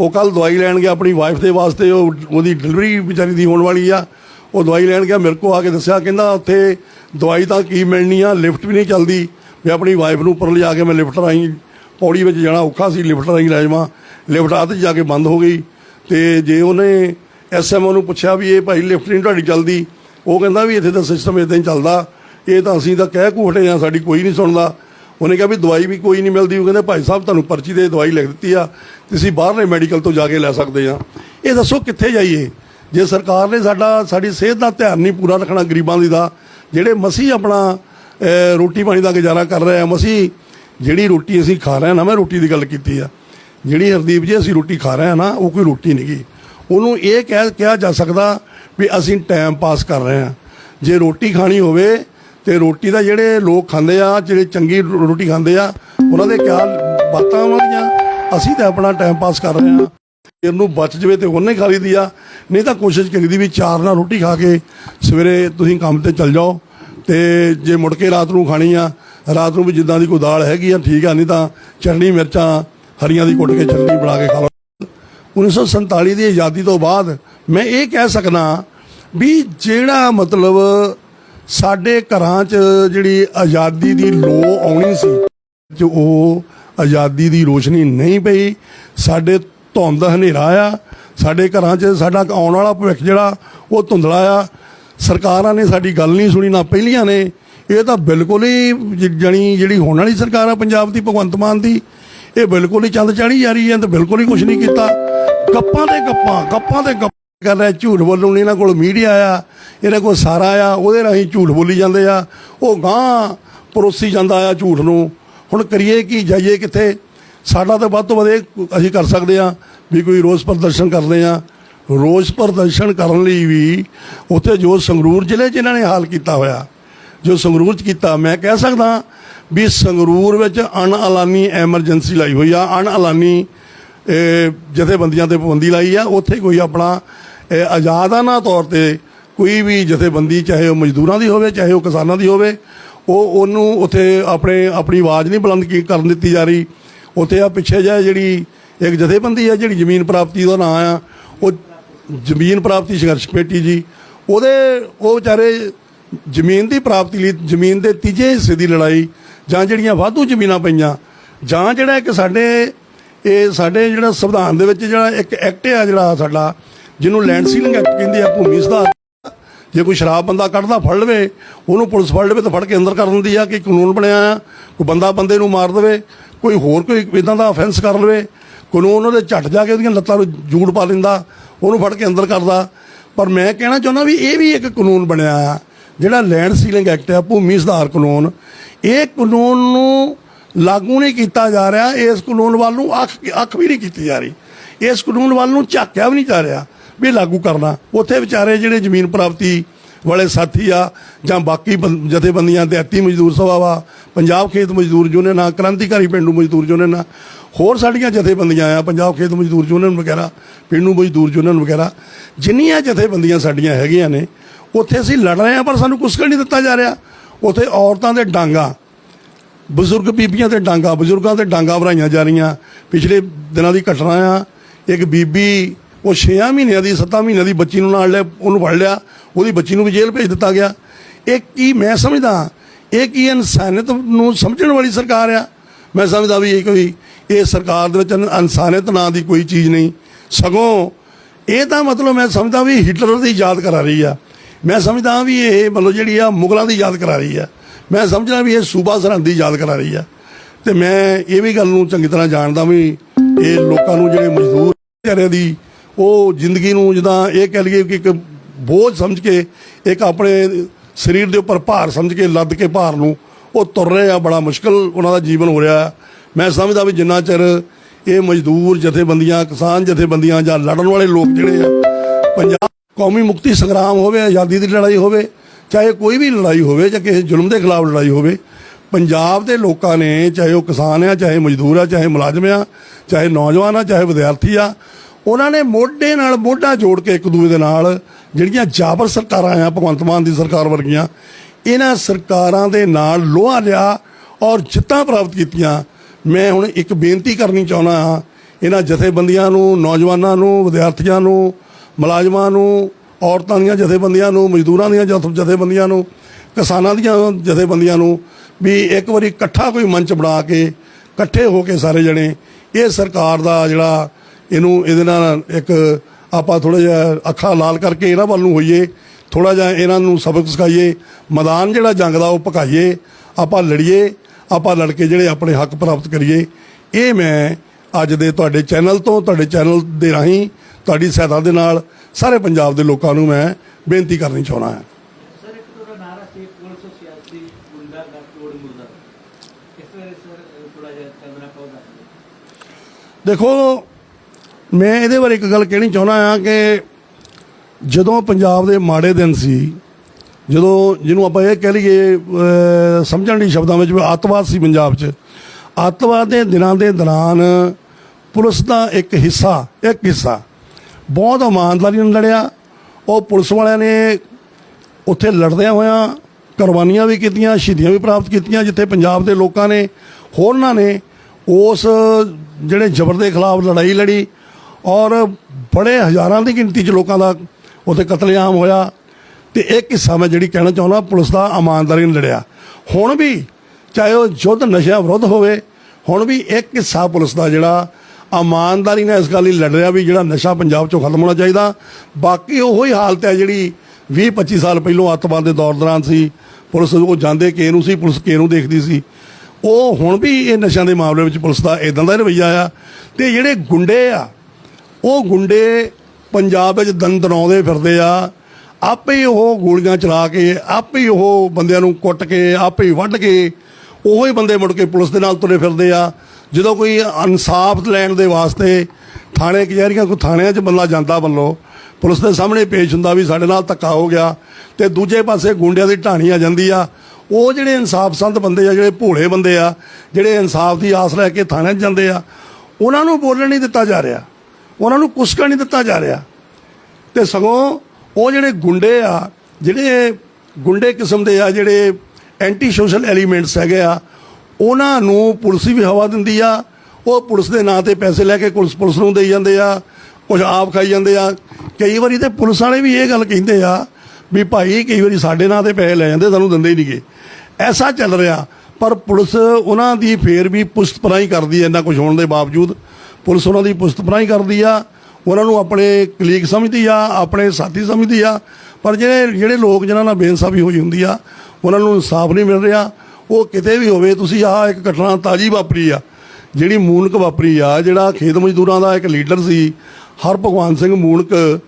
ਉਹ ਕੱਲ ਦਵਾਈ ਲੈਣ ਗਿਆ, ਆਪਣੀ ਵਾਈਫ ਦੇ ਵਾਸਤੇ, ਉਹ ਉਹਦੀ ਡਿਲੀਵਰੀ ਵਿਚਾਰੀ ਦੀ ਹੋਣ ਵਾਲੀ ਆ। ਉਹ ਦਵਾਈ ਲੈਣ ਗਿਆ, ਮੇਰੇ ਕੋ ਆ ਕੇ ਦੱਸਿਆ, ਕਹਿੰਦਾ ਉੱਥੇ ਦਵਾਈ ਤਾਂ ਕੀ ਮਿਲਣੀ ਆ, ਲਿਫਟ ਵੀ ਨਹੀਂ ਚੱਲਦੀ। ਮੈਂ ਆਪਣੀ ਵਾਈਫ ਨੂੰ ਉੱਪਰ ਲਿਜਾ ਕੇ ਮੈਂ ਲਿਫਟ ਰਾਹੀਂ ਪੌੜੀ ਵਿੱਚ ਜਾਣਾ ਔਖਾ ਸੀ, ਲਿਫਟ ਰਾਹੀਂ ਲੈ ਜਾਵਾਂ। ਲਿਫਟ ਆਦਿ ਜਾ ਕੇ ਬੰਦ ਹੋ ਗਈ। ਤੇ ਜੇ ਉਹਨੇ ਐਸਐਮਓ ਨੂੰ ਪੁੱਛਿਆ ਵੀ ਇਹ ਭਾਈ ਲਿਫਟ ਨਹੀਂ ਤੁਹਾਡੀ ਚੱਲਦੀ, ਉਹ ਕਹਿੰਦਾ ਵੀ ਇੱਥੇ ਤਾਂ ਸਿਸਟਮ ਇਦਾਂ ਹੀ ਚੱਲਦਾ। ਇਹ ਤਾਂ ਅਸੀਂ ਤਾਂ ਕਹਿ ਕੂਹਟੇ ਆ ਸਾਡੀ ਕੋਈ ਨਹੀਂ ਸੁਣਦਾ। ਉਹਨੇ ਕਿਹਾ ਵੀ ਦਵਾਈ ਵੀ ਕੋਈ ਨਹੀਂ ਮਿਲਦੀ। ਉਹ ਕਹਿੰਦੇ, ਭਾਈ ਸਾਹਿਬ, ਤੁਹਾਨੂੰ ਪਰਚੀ ਤੇ ਦਵਾਈ ਲਿਖ ਦਿੱਤੀ ਆ। ਤੁਸੀਂ ਬਾਹਰਲੇ ਮੈਡੀਕਲ ਤੋਂ ਜਾ ਕੇ ਲੈ ਸਕਦੇ ਆ। ਇਹ ਦੱਸੋ ਕਿੱਥੇ ਜਾਈਏ? ਜੇ ਸਰਕਾਰ ਨੇ ਸਾਡਾ, ਸਾਡੀ ਸਿਹਤ ਦਾ ਧਿਆਨ ਨਹੀਂ ਪੂਰਾ ਰੱਖਣਾ ਗਰੀਬਾਂ ਦੀ ਦਾ, ਜਿਹੜੇ ਮਸੀਹ ਆਪਣਾ ਰੋਟੀ ਪਾਣੀ ਦਾ ਗੁਜ਼ਾਰਾ ਕਰ ਰਹੇ ਆ, ਮਸੀਹ ਜਿਹੜੀ ਰੋਟੀ ਅਸੀਂ ਖਾ ਰਹੇ ਆ ਨਾ, ਮੈਂ ਰੋਟੀ ਦੀ ਗੱਲ ਕੀਤੀ ਆ, ਜਿਹੜੀ ਹਰਦੀਪ ਜੀ ਅਸੀਂ ਰੋਟੀ ਖਾ ਰਹੇ ਆ ਨਾ, ਉਹ ਕੋਈ ਰੋਟੀ ਨਹੀਂ ਗੀ। ਉਹਨੂੰ ਇਹ ਕਹਿ, ਕਿਹਾ ਜਾ ਸਕਦਾ ਵੀ ਅਸੀਂ ਟਾਈਮ ਪਾਸ ਕਰ ਰਹੇ ਆ। ਜੇ ਰੋਟੀ ਖਾਣੀ ਹੋਵੇ ਤੇ ਰੋਟੀ ਦਾ ਜਿਹੜੇ ਲੋਕ ਖਾਂਦੇ ਆ, ਜਿਹੜੇ ਚੰਗੀ ਰੋਟੀ ਖਾਂਦੇ ਆ, ਉਹਨਾਂ ਦੇ ਕਿਆ ਬਾਤਾਂ ਉਹਨਾਂ ਦੀਆਂ, ਅਸੀਂ ਤਾਂ ਆਪਣਾ ਟਾਈਮ ਪਾਸ ਕਰ ਰਹੇ ਆ। ਇਹਨੂੰ ਬਚ ਜਵੇ ਤੇ ਉਹਨੇ ਖਾ ਲਈਦੀ ਆ। ਨਹੀਂ ਤਾਂ ਕੋਸ਼ਿਸ਼ ਕਰੀਦੀ ਵੀ ਚਾਰ ਨਾਲ ਰੋਟੀ ਖਾ ਕੇ ਸਵੇਰੇ ਤੁਸੀਂ ਕੰਮ ਤੇ ਚੱਲ ਜਾਓ ਤੇ ਜੇ ਮੁੜ ਕੇ ਰਾਤ ਨੂੰ ਖਾਣੀ ਆ, ਰਾਤ ਨੂੰ ਵੀ ਜਿੱਦਾਂ ਦੀ ਕੋਈ ਦਾਲ ਹੈਗੀ ਆ, ਠੀਕ ਆ, ਨਹੀਂ ਤਾਂ ਚਟਨੀ, ਮਿਰਚਾਂ, ਹਰੀਆਂ ਦੀ ਕੁੱਟ ਕੇ ਚਟਨੀ ਬਣਾ ਕੇ ਖਾ ਲਓ। 1947 ਦੀ ਆਜ਼ਾਦੀ ਤੋਂ ਬਾਅਦ ਮੈਂ ਇਹ ਕਹਿ ਸਕਦਾ ਵੀ ਜਿਹੜਾ ਮਤਲਬ ਸਾਡੇ ਘਰਾਂ 'ਚ ਜਿਹੜੀ ਆਜ਼ਾਦੀ ਦੀ ਲੋ ਆਉਣੀ ਸੀ ਜੋ ਉਹ ਆਜ਼ਾਦੀ ਦੀ ਰੋਸ਼ਨੀ ਨਹੀਂ ਪਈ। ਸਾਡੇ ਧੁੰਦ ਹਨੇਰਾ ਆ। ਸਾਡੇ ਘਰਾਂ 'ਚ ਸਾਡਾ ਆਉਣ ਵਾਲਾ ਭਵਿੱਖ ਜਿਹੜਾ, ਉਹ ਧੁੰਦਲਾ ਆ। ਸਰਕਾਰਾਂ ਨੇ ਸਾਡੀ ਗੱਲ ਨਹੀਂ ਸੁਣੀ ਨਾ ਪਹਿਲੀਆਂ ਨੇ। ਇਹ ਤਾਂ ਬਿਲਕੁਲ ਹੀ ਜ- ਜਣੀ ਜਿਹੜੀ ਹੋਣ ਵਾਲੀ ਸਰਕਾਰ ਆ ਪੰਜਾਬ ਦੀ, ਭਗਵੰਤ ਮਾਨ ਦੀ, ਇਹ ਬਿਲਕੁਲ ਹੀ ਚੰਦ ਚਾੜੀ ਜਾ ਰਹੀ ਹੈ ਤੇ ਬਿਲਕੁਲ ਹੀ ਕੁਝ ਨਹੀਂ ਕੀਤਾ। ਗੱਪਾਂ ਦੇ ਗੱਪਾਂ ਗੱਪਾਂ ਦੇ ਗੱਪਾਂ ਕਰ ਰਿਹਾ, ਝੂਠ ਬੋਲਣ ਇਹਨਾਂ ਕੋਲ ਮੀਡੀਆ ਆ, ਇਹਨਾਂ ਕੋਲ ਸਾਰਾ ਆ, ਉਹਦੇ ਰਾਹੀਂ ਝੂਠ ਬੋਲੀ ਜਾਂਦੇ ਆ। ਉਹ ਗਾਂ ਪਰੋਸੀ ਜਾਂਦਾ ਆ ਝੂਠ ਨੂੰ। ਹੁਣ ਕਰੀਏ ਕੀ, ਜਾਈਏ ਕਿੱਥੇ? ਸਾਡਾ ਤਾਂ ਵੱਧ ਤੋਂ ਵੱਧ ਇਹ ਅਸੀਂ ਕਰ ਸਕਦੇ ਆ ਵੀ ਕੋਈ ਰੋਸ ਪ੍ਰਦਰਸ਼ਨ ਕਰਦੇ ਆ ਰੋਸ ਪ੍ਰਦਰਸ਼ਨ ਕਰਨ ਲਈ ਵੀ ਉੱਥੇ ਜੋ ਸੰਗਰੂਰ ਜ਼ਿਲ੍ਹੇ 'ਚ ਇਹਨਾਂ ਨੇ ਹਾਲ ਕੀਤਾ ਹੋਇਆ, ਜੋ ਸੰਗਰੂਰ 'ਚ ਕੀਤਾ, ਮੈਂ ਕਹਿ ਸਕਦਾ ਵੀ ਸੰਗਰੂਰ ਵਿੱਚ ਅਣਐਲਾਨੀ ਐਮਰਜੈਂਸੀ ਲਾਈ ਹੋਈ ਆ, ਅਣਐਲਾਨੀ ਇਹ ਜਥੇਬੰਦੀਆਂ ਤੇ ਪਾਬੰਦੀ ਲਾਈ ਆ। ਉੱਥੇ ਕੋਈ ਆਪਣਾ ਆਜ਼ਾਦਾਨਾ ਤੌਰ ਤੇ, ਕੋਈ ਵੀ ਜਥੇਬੰਦੀ, ਚਾਹੇ ਉਹ ਮਜ਼ਦੂਰਾਂ ਦੀ ਹੋਵੇ, ਚਾਹੇ ਉਹ ਕਿਸਾਨਾਂ ਦੀ ਹੋਵੇ, ਉਹ ਉਹਨੂੰ ਉੱਥੇ ਆਪਣੇ, ਆਪਣੀ ਆਵਾਜ਼ ਨਹੀਂ ਬੁਲੰਦ ਕੀ, ਕਰਨ ਦਿੱਤੀ ਜਾ ਰਹੀ। ਉੱਥੇ ਆ ਪਿੱਛੇ ਜਿਹਾ ਜਿਹੜੀ ਇੱਕ ਜਥੇਬੰਦੀ ਆ, ਜਿਹੜੀ ਜ਼ਮੀਨ ਪ੍ਰਾਪਤੀ ਦਾ ਨਾਂ ਆ, ਉਹ ਜ਼ਮੀਨ ਪ੍ਰਾਪਤੀ ਸੰਘਰਸ਼ ਕਮੇਟੀ ਜੀ, ਉਹਦੇ, ਉਹ ਵਿਚਾਰੇ ਜ਼ਮੀਨ ਦੀ ਪ੍ਰਾਪਤੀ ਲਈ, ਜ਼ਮੀਨ ਦੇ ਤੀਜੇ ਹਿੱਸੇ ਦੀ ਲੜਾਈ, ਜਾਂ ਜਿਹੜੀਆਂ ਵਾਧੂ ਜ਼ਮੀਨਾਂ ਪਈਆਂ, ਜਾਂ ਜਿਹੜਾ ਇੱਕ ਸਾਡੇ, ਇਹ ਸਾਡੇ ਜਿਹੜਾ ਸੰਵਿਧਾਨ ਦੇ ਵਿੱਚ ਜਿਹੜਾ ਇੱਕ ਐਕਟ ਆ ਜਿਹੜਾ ਸਾਡਾ, ਜਿਹਨੂੰ ਲੈਂਡ ਸੀਲਿੰਗ ਐਕਟ ਕਹਿੰਦੇ ਆ, ਭੂਮੀ ਸੁਧਾਰ ਜੇ ਕੋਈ ਸ਼ਰਾਬ ਬੰਦਾ ਕੱਢਦਾ, ਫੜ ਲਵੇ। ਉਹਨੂੰ ਪੁਲਿਸ ਫੜ ਲਵੇ ਤਾਂ ਫੜ ਕੇ ਅੰਦਰ ਕਰ ਦਿੰਦੀ ਆ ਕਿ ਕਾਨੂੰਨ ਬਣਿਆ ਆ। ਕੋਈ ਬੰਦਾ ਬੰਦੇ ਨੂੰ ਮਾਰ ਦੇਵੇ, ਕੋਈ ਹੋਰ ਕੋਈ ਇਦਾਂ ਦਾ ਅਫੈਂਸ ਕਰ ਲਵੇ। ਕਾਨੂੰਨ ਉਹਦੇ ਝੱਟ ਜਾ ਕੇ ਉਹਦੀਆਂ ਲੱਤਾਂ ਨੂੰ ਜੂੜ ਪਾ ਲੈਂਦਾ ਉਹਨੂੰ ਫੜ ਕੇ ਅੰਦਰ ਕਰਦਾ। ਪਰ ਮੈਂ ਕਹਿਣਾ ਚਾਹੁੰਦਾ ਵੀ ਇਹ ਵੀ ਇੱਕ ਕਾਨੂੰਨ ਬਣਿਆ ਆ, ਜਿਹੜਾ ਲੈਂਡ ਸੀਲਿੰਗ ਐਕਟ ਆ, ਭੂਮੀ ਸੁਧਾਰ ਕਾਨੂੰਨ। ਇਹ ਕਾਨੂੰਨ ਨੂੰ ਲਾਗੂ ਨਹੀਂ ਕੀਤਾ ਜਾ ਰਿਹਾ, ਇਸ ਕਾਨੂੰਨ ਵੱਲ ਨੂੰ ਅੱਖ ਅੱਖ ਵੀ ਨਹੀਂ ਕੀਤੀ ਜਾ ਰਹੀ। ਇਸ ਕਾਨੂੰਨ ਵੱਲ ਨੂੰ ਝਾਕਿਆ ਵੀ ਨਹੀਂ ਜਾ ਰਿਹਾ। ਵੀ ਲਾਗੂ ਕਰਨਾ। ਉੱਥੇ ਵਿਚਾਰੇ ਜਿਹੜੇ ਜ਼ਮੀਨ ਪ੍ਰਾਪਤੀ ਵਾਲੇ ਸਾਥੀ ਆ, ਜਾਂ ਬਾਕੀ ਬੰ- ਜਥੇਬੰਦੀਆਂ ਦਿਹਾਤੀ ਮਜ਼ਦੂਰ ਸਭਾ ਵਾ, ਪੰਜਾਬ ਖੇਤ ਮਜ਼ਦੂਰ ਯੂਨੀਅਨ ਆ ਕ੍ਰਾਂਤੀਕਾਰੀ ਪਿੰਡੂ ਮਜ਼ਦੂਰ ਯੂਨੀਅਨ ਆ ਹੋਰ ਸਾਡੀਆਂ ਜਥੇਬੰਦੀਆਂ ਆ, ਪੰਜਾਬ ਖੇਤ ਮਜ਼ਦੂਰ ਯੂਨੀਅਨ ਵਗੈਰਾ, ਪਿੰਡੂ ਮਜ਼ਦੂਰ ਯੂਨੀਅਨ ਵਗੈਰਾ, ਜਿੰਨੀਆਂ ਜਥੇਬੰਦੀਆਂ ਸਾਡੀਆਂ ਹੈਗੀਆਂ ਨੇ, ਉੱਥੇ ਅਸੀਂ ਲੜ ਰਹੇ ਆ ਪਰ ਸਾਨੂੰ ਕੁਛ ਨਹੀਂ ਦਿੱਤਾ ਜਾ ਰਿਹਾ। ਉੱਥੇ ਔਰਤਾਂ ਦੇ ਡਾਂਗਾ, ਬਜ਼ੁਰਗ ਬੀਬੀਆਂ ਤੇ ਡਾਂਗਾ, ਬਜ਼ੁਰਗਾਂ ਤੇ ਡਾਂਗਾ ਭਰਾਈਆਂ ਜਾ ਰਹੀਆਂ। ਪਿਛਲੇ ਦਿਨਾਂ ਦੀ ਘਟਨਾ ਆ, ਇੱਕ ਬੀਬੀ ਉਹ 6 ਮਹੀਨਿਆਂ ਦੀ 7 ਮਹੀਨਿਆਂ ਦੀ ਬੱਚੀ ਨੂੰ ਨਾਲ ਲੈ, ਉਹਨੂੰ ਫੜ ਲਿਆ। ਉਹਦੀ ਬੱਚੀ ਨੂੰ ਵੀ ਜੇਲ੍ਹ ਭੇਜ ਦਿੱਤਾ ਗਿਆ। ਇਹ ਕੀ ਮੈਂ ਸਮਝਦਾ ਇਹ ਕੀ ਇਨਸਾਨੀਅਤ ਨੂੰ ਸਮਝਣ ਵਾਲੀ ਸਰਕਾਰ ਆ? ਮੈਂ ਸਮਝਦਾ ਵੀ ਇਹ ਕੋਈ ਇਹ ਸਰਕਾਰ ਦੇ ਵਿੱਚ ਇਨ- ਇਨਸਾਨੀਅਤ ਨਾਂ ਦੀ ਕੋਈ ਚੀਜ਼ ਨਹੀਂ। ਸਗੋਂ ਇਹ ਤਾਂ ਮਤਲਬ ਮੈਂ ਸਮਝਦਾ ਵੀ ਹਿਟਲਰ ਦੀ ਯਾਦ ਕਰਾ ਰਹੀ ਆ। ਮੈਂ ਸਮਝਦਾ ਵੀ ਇਹ ਮਤਲਬ ਜਿਹੜੀ ਆ ਮੁਗਲਾਂ ਦੀ ਯਾਦ ਕਰਾ ਰਹੀ ਆ। ਮੈਂ ਸਮਝਦਾ ਵੀ ਇਹ ਸੂਬਾ ਸਰਹੰਦ ਦੀ ਯਾਦ ਕਰਾ ਰਹੀ ਆ। ਤੇ ਮੈਂ ਇਹ ਵੀ ਗੱਲ ਨੂੰ ਚੰਗੀ ਤਰ੍ਹਾਂ ਜਾਣਦਾ ਵੀ ਇਹ ਲੋਕਾਂ ਨੂੰ ਜਿਹੜੇ ਮਜ਼ਦੂਰ ਵਿਚਾਰਿਆਂ ਦੀ ਉਹ ਜ਼ਿੰਦਗੀ ਨੂੰ ਜਿੱਦਾਂ ਇਹ ਕਹਿ ਲਈਏ ਕਿ ਇੱਕ ਬੋਝ ਸਮਝ ਕੇ, ਇੱਕ ਆਪਣੇ ਸਰੀਰ ਦੇ ਉੱਪਰ ਭਾਰ ਸਮਝ ਕੇ, ਲੱਦ ਕੇ ਭਾਰ ਨੂੰ ਉਹ ਤੁਰ ਰਹੇ ਆ, ਬੜਾ ਮੁਸ਼ਕਲ ਉਹਨਾਂ ਦਾ ਜੀਵਨ ਹੋ ਰਿਹਾ। ਮੈਂ ਸਮਝਦਾ ਵੀ ਜਿੰਨਾ ਚਿਰ ਇਹ ਮਜ਼ਦੂਰ ਜਥੇਬੰਦੀਆਂ, ਕਿਸਾਨ ਜਥੇਬੰਦੀਆਂ ਜਾਂ ਲੜਨ ਵਾਲੇ ਲੋਕ ਜਿਹੜੇ ਆ, ਪੰਜਾਬ ਕੌਮੀ ਮੁਕਤੀ ਸੰਗਰਾਮ ਹੋਵੇ, ਆਜ਼ਾਦੀ ਦੀ ਲੜਾਈ ਹੋਵੇ, ਚਾਹੇ ਕੋਈ ਵੀ ਲੜਾਈ ਹੋਵੇ ਜਾਂ ਕਿਸੇ ਜ਼ੁਲਮ ਦੇ ਖਿਲਾਫ ਲੜਾਈ ਹੋਵੇ, ਪੰਜਾਬ ਦੇ ਲੋਕਾਂ ਨੇ ਚਾਹੇ ਉਹ ਕਿਸਾਨ ਆ, ਚਾਹੇ ਮਜ਼ਦੂਰ ਆ, ਚਾਹੇ ਮੁਲਾਜ਼ਮ ਆ, ਚਾਹੇ ਨੌਜਵਾਨ ਆ, ਚਾਹੇ ਵਿਦਿਆਰਥੀ ਆ ਉਹਨਾਂ ਨੇ ਮੋਢੇ ਨਾਲ ਮੋਢਾ ਜੋੜ ਕੇ ਇੱਕ ਦੂਜੇ ਦੇ ਨਾਲ ਜਿਹੜੀਆਂ ਜਾਬਰ ਸਰਕਾਰਾਂ ਆ, ਭਗਵੰਤ ਮਾਨ ਦੀ ਸਰਕਾਰ ਵਰਗੀਆਂ, ਇਹਨਾਂ ਸਰਕਾਰਾਂ ਦੇ ਨਾਲ ਲੋਹਾ ਲਿਆ ਔਰ ਜਿੱਤਾਂ ਪ੍ਰਾਪਤ ਕੀਤੀਆਂ। ਮੈਂ ਹੁਣ ਇੱਕ ਬੇਨਤੀ ਕਰਨੀ ਚਾਹੁੰਦਾ ਹਾਂ, ਇਹਨਾਂ ਜਥੇਬੰਦੀਆਂ ਨੂੰ, ਨੌਜਵਾਨਾਂ ਨੂੰ, ਵਿਦਿਆਰਥੀਆਂ ਨੂੰ, ਮੁਲਾਜ਼ਮਾਂ ਨੂੰ, ਔਰਤਾਂ ਦੀਆਂ ਜਥੇਬੰਦੀਆਂ ਨੂੰ, ਮਜ਼ਦੂਰਾਂ ਦੀਆਂ ਜਥੇਬੰਦੀਆਂ ਨੂੰ, ਕਿਸਾਨਾਂ ਦੀਆਂ ਜਥੇਬੰਦੀਆਂ ਨੂੰ ਵੀ ਇੱਕ ਵਾਰੀ ਇਕੱਠਾ ਕੋਈ ਮੰਚ ਬਣਾ ਕੇ, ਇਕੱਠੇ ਹੋ ਕੇ ਸਾਰੇ ਜਣੇ, ਇਹ ਸਰਕਾਰ ਦਾ ਜਿਹੜਾ ਇਹਨੂੰ ਇਹਦੇ ਨਾਲ ਇੱਕ ਆਪਾਂ ਥੋੜਾ ਜਿਹਾ ਅੱਖਾਂ ਲਾਲ ਕਰਕੇ ਇਹਨਾਂ ਵੱਲ ਨੂੰ ਹੋਈਏ ਥੋੜਾ ਜਿਹਾ ਇਹਨਾਂ ਨੂੰ ਸਬਕ ਸਿਖਾਈਏ ਮੈਦਾਨ ਜਿਹੜਾ ਜੰਗ ਦਾ ਉਹ ਪਕਾਈਏ ਆਪਾਂ ਲੜੀਏ ਆਪਾਂ ਲੜ ਕੇ ਜਿਹੜੇ ਆਪਣੇ ਹੱਕ ਪ੍ਰਾਪਤ ਕਰੀਏ। ਇਹ ਮੈਂ ਅੱਜ ਦੇ ਤੁਹਾਡੇ ਚੈਨਲ ਤੋਂ ਤੁਹਾਡੇ ਚੈਨਲ ਦੇ ਰਾਹੀਂ ਤੁਹਾਡੀ ਸਹਾਇਤਾ ਦੇ ਨਾਲ ਸਾਰੇ ਪੰਜਾਬ ਦੇ ਲੋਕਾਂ ਨੂੰ ਮੈਂ ਬੇਨਤੀ ਕਰਨੀ ਚਾਹੁੰਦਾ ਹਾਂ। ਸਰ ਇੱਕ ਤੁਹਾਡਾ ਨਾਰਾ ਸੀ ਪੁਲਿਸ ਸਿਆਸੀ ਗੁੰਡਾ ਦਾ ਤੋੜ ਮੁਰਦਾ ਇਸ ਵੇਲੇ ਸਰ ਥੋੜਾ ਜਿਹਾ ਕੈਮਰਾ ਪਾਉ ਦੱਸ ਦਿਓ। ਦੇਖੋ ਮੈਂ ਇਹਦੇ ਬਾਰੇ ਇੱਕ ਗੱਲ ਕਹਿਣੀ ਚਾਹੁੰਦਾ ਹਾਂ ਕਿ ਜਦੋਂ ਪੰਜਾਬ ਦੇ ਮਾੜੇ ਦਿਨ ਸੀ, ਜਦੋਂ ਜਿਹਨੂੰ ਆਪਾਂ ਇਹ ਕਹਿ ਲਈਏ ਸਮਝਣ ਦੀ ਸ਼ਬਦਾਂ ਵਿੱਚ ਅੱਤਵਾਦ ਸੀ ਪੰਜਾਬ 'ਚ ਅੱਤਵਾਦ ਦੇ ਦਿਨਾਂ ਦੇ ਦੌਰਾਨ ਪੁਲਿਸ ਦਾ ਇੱਕ ਹਿੱਸਾ ਇੱਕ ਹਿੱਸਾ ਬਹੁਤ ਇਮਾਨਦਾਰੀ ਨਾਲ ਲੜਿਆ। ਉਹ ਪੁਲਿਸ ਵਾਲਿਆਂ ਨੇ ਉੱਥੇ ਲੜਦਿਆਂ ਹੋਇਆਂ ਕੁਰਬਾਨੀਆਂ ਵੀ ਕੀਤੀਆਂ, ਸ਼ਹੀਦੀਆਂ ਵੀ ਪ੍ਰਾਪਤ ਕੀਤੀਆਂ, ਜਿੱਥੇ ਪੰਜਾਬ ਦੇ ਲੋਕਾਂ ਨੇ, ਹੋਰਨਾਂ ਨੇ ਉਸ ਜਿਹੜੇ ਜ਼ਬਰ ਦੇ ਖਿਲਾਫ ਲੜਾਈ ਲੜੀ ਔਰ ਬੜੇ ਹਜ਼ਾਰਾਂ ਦੀ ਗਿਣਤੀ 'ਚ ਲੋਕਾਂ ਦਾ ਉੱਥੇ ਕਤਲੇਆਮ ਹੋਇਆ। ਤੇ ਇੱਕ ਹਿੱਸਾ ਮੈਂ ਜਿਹੜੀ ਕਹਿਣਾ ਚਾਹੁੰਦਾ, ਪੁਲਿਸ ਦਾ ਇਮਾਨਦਾਰੀ ਨਾਲ ਲੜਿਆ। ਹੁਣ ਵੀ ਚਾਹੇ ਉਹ ਯੁੱਧ ਨਸ਼ਿਆਂ ਵਿਰੁੱਧ ਹੋਵੇ, ਹੁਣ ਵੀ ਇੱਕ ਹਿੱਸਾ ਪੁਲਿਸ ਦਾ ਜਿਹੜਾ ਇਮਾਨਦਾਰੀ ਨਾਲ ਇਸ ਗੱਲ ਲਈ ਲੜ ਰਿਹਾ ਵੀ ਜਿਹੜਾ ਨਸ਼ਾ ਪੰਜਾਬ ਚੋਂ ਖਤਮ ਹੋਣਾ ਚਾਹੀਦਾ। ਬਾਕੀ ਉਹੋ ਹੀ ਹਾਲਤ ਹੈ ਜਿਹੜੀ 20 25 ਸਾਲ ਪਹਿਲੋਂ ਅੱਤਵਾਦ ਦੇ ਦੌਰ ਦੌਰਾਨ ਸੀ। ਪੁਲਿਸ ਉਹ ਜਾਂਦੇ ਕੇ ਨੂੰ ਸੀ, ਪੁਲਿਸ ਕੇ ਨੂੰ ਦੇਖਦੀ ਸੀ। ਉਹ ਹੁਣ ਵੀ ਇਹ ਨਸ਼ਿਆਂ ਦੇ ਮਾਮਲੇ ਵਿੱਚ ਪੁਲਿਸ ਦਾ ਇਦਾਂ ਦਾ ਹੀ ਰਵੱਈਆ ਆ। ਤੇ ਜਿਹੜੇ ਗੁੰਡੇ ਆ ਉਹ ਗੁੰਡੇ ਪੰਜਾਬ ਵਿੱਚ ਦੰਦਨਾਉਂਦੇ ਫਿਰਦੇ ਆ। ਆਪੇ ਹੀ ਉਹ ਗੋਲੀਆਂ ਚਲਾ ਕੇ, ਆਪੇ ਹੀ ਉਹ ਬੰਦਿਆਂ ਨੂੰ ਕੁੱਟ ਕੇ, ਆਪੇ ਹੀ ਵੱਢ ਕੇ, ਉਹੋ ਹੀ ਬੰਦੇ ਮੁੜ ਕੇ ਪੁਲਿਸ ਦੇ ਨਾਲ ਤੁਰੇ ਫਿਰਦੇ ਆ। ਜਦੋਂ ਕੋਈ ਇਨਸਾਫ ਲੈਣ ਦੇ ਵਾਸਤੇ ਥਾਣੇ, ਕਚਹਿਰੀਆਂ ਕੋਈ ਥਾਣਿਆਂ 'ਚ ਬੰਦਾ ਜਾਂਦਾ ਵੱਲੋਂ, ਪੁਲਿਸ ਦੇ ਸਾਹਮਣੇ ਪੇਸ਼ ਹੁੰਦਾ ਵੀ ਸਾਡੇ ਨਾਲ ਧੱਕਾ ਹੋ ਗਿਆ ਤੇ ਦੂਜੇ ਪਾਸੇ ਗੁੰਡਿਆਂ ਦੀ ਢਾਣੀ ਆ ਜਾਂਦੀ ਆ। ਉਹ ਜਿਹੜੇ ਇਨਸਾਫ ਸੰਤ ਬੰਦੇ ਆ, ਜਿਹੜੇ ਭੋਲੇ ਬੰਦੇ ਆ, ਜਿਹੜੇ ਇਨਸਾਫ ਦੀ ਆਸ ਲੈ ਕੇ ਥਾਣੇ 'ਚ ਜਾਂਦੇ ਆ, ਉਹਨਾਂ ਨੂੰ ਬੋਲਣ ਨਹੀਂ ਦਿੱਤਾ ਜਾ ਰਿਹਾ। ਉਹਨਾਂ ਨੂੰ ਕੁਸਕਾ ਨਹੀਂ ਦਿੱਤਾ ਜਾ ਰਿਹਾ। ਤੇ ਸਗੋਂ ਉਹ ਜਿਹੜੇ ਗੁੰਡੇ ਆ, ਜਿਹੜੇ ਗੁੰਡੇ ਕਿਸਮ ਦੇ ਆ, ਜਿਹੜੇ ਐਂਟੀ ਸੋਸ਼ਲ ਐਲੀਮੈਂਟਸ ਹੈਗੇ ਆ, ਉਹਨਾਂ ਨੂੰ ਪੁਲਿਸ ਵੀ ਹਵਾ ਦਿੰਦੀ ਆ। ਉਹ ਪੁਲਿਸ ਦੇ ਨਾਂ ਤੇ ਪੈਸੇ ਲੈ ਕੇ ਪੁਲਿਸ ਪੁਲਿਸ ਨੂੰ ਦੇਈ ਜਾਂਦੇ ਆ ਕੁਝ ਆਪ ਖਾਈ ਜਾਂਦੇ ਆ। ਕਈ ਵਾਰੀ ਤੇ ਪੁਲਿਸ ਵਾਲੇ ਵੀ ਇਹ ਗੱਲ ਕਹਿੰਦੇ ਆ ਵੀ ਭਾਈ ਕਈ ਵਾਰੀ ਸਾਡੇ ਨਾਂ ਤੇ ਪੈਸੇ ਲੈ ਜਾਂਦੇ, ਸਾਨੂੰ ਦਿੰਦੇ ਹੀ ਨਹੀਂਗੇ। ਐਸਾ ਚੱਲ ਰਿਹਾ, ਪਰ ਪੁਲਿਸ ਉਹਨਾਂ ਦੀ ਫੇਰ ਵੀ ਪੁਸ਼ਤ ਪਰਾਈ ਕਰਦੀ ਹੈ ਇੰਨਾ ਕੁਝ ਹੋਣ ਦੇ ਬਾਵਜੂਦ। ਪੁਲਿਸ ਉਹਨਾਂ ਦੀ ਪੁਸ਼ਤ ਪਰਾਈ ਕਰਦੀ ਆ, ਉਹਨਾਂ ਨੂੰ ਆਪਣੇ ਕਲੀਗ ਸਮਝਦੀ ਆ, ਆਪਣੇ ਸਾਥੀ ਸਮਝਦੀ ਆ, ਪਰ ਜਿਹੜੇ ਜਿਹੜੇ ਲੋਕ ਜਿਨ੍ਹਾਂ ਨਾਲ ਬੇਇਨਸਾਫੀ ਹੋਈ ਹੁੰਦੀ ਆ, ਉਹਨਾਂ ਨੂੰ ਇਨਸਾਫ ਨਹੀਂ ਮਿਲ ਰਿਹਾ। ਉਹ ਕਿਤੇ ਵੀ ਹੋਵੇ, ਤੁਸੀਂ ਆਹ ਇੱਕ ਘਟਨਾ ਤਾਜੀ ਵਾਪਰੀ ਆ, ਜਿਹੜੀ ਮੂਨਕ ਵਾਪਰੀ ਆ, ਜਿਹੜਾ ਖੇਤ ਮਜ਼ਦੂਰਾਂ ਦਾ ਇੱਕ ਲੀਡਰ ਸੀ ਹਰ ਭਗਵਾਨ ਸਿੰਘ ਮੂਨਕ,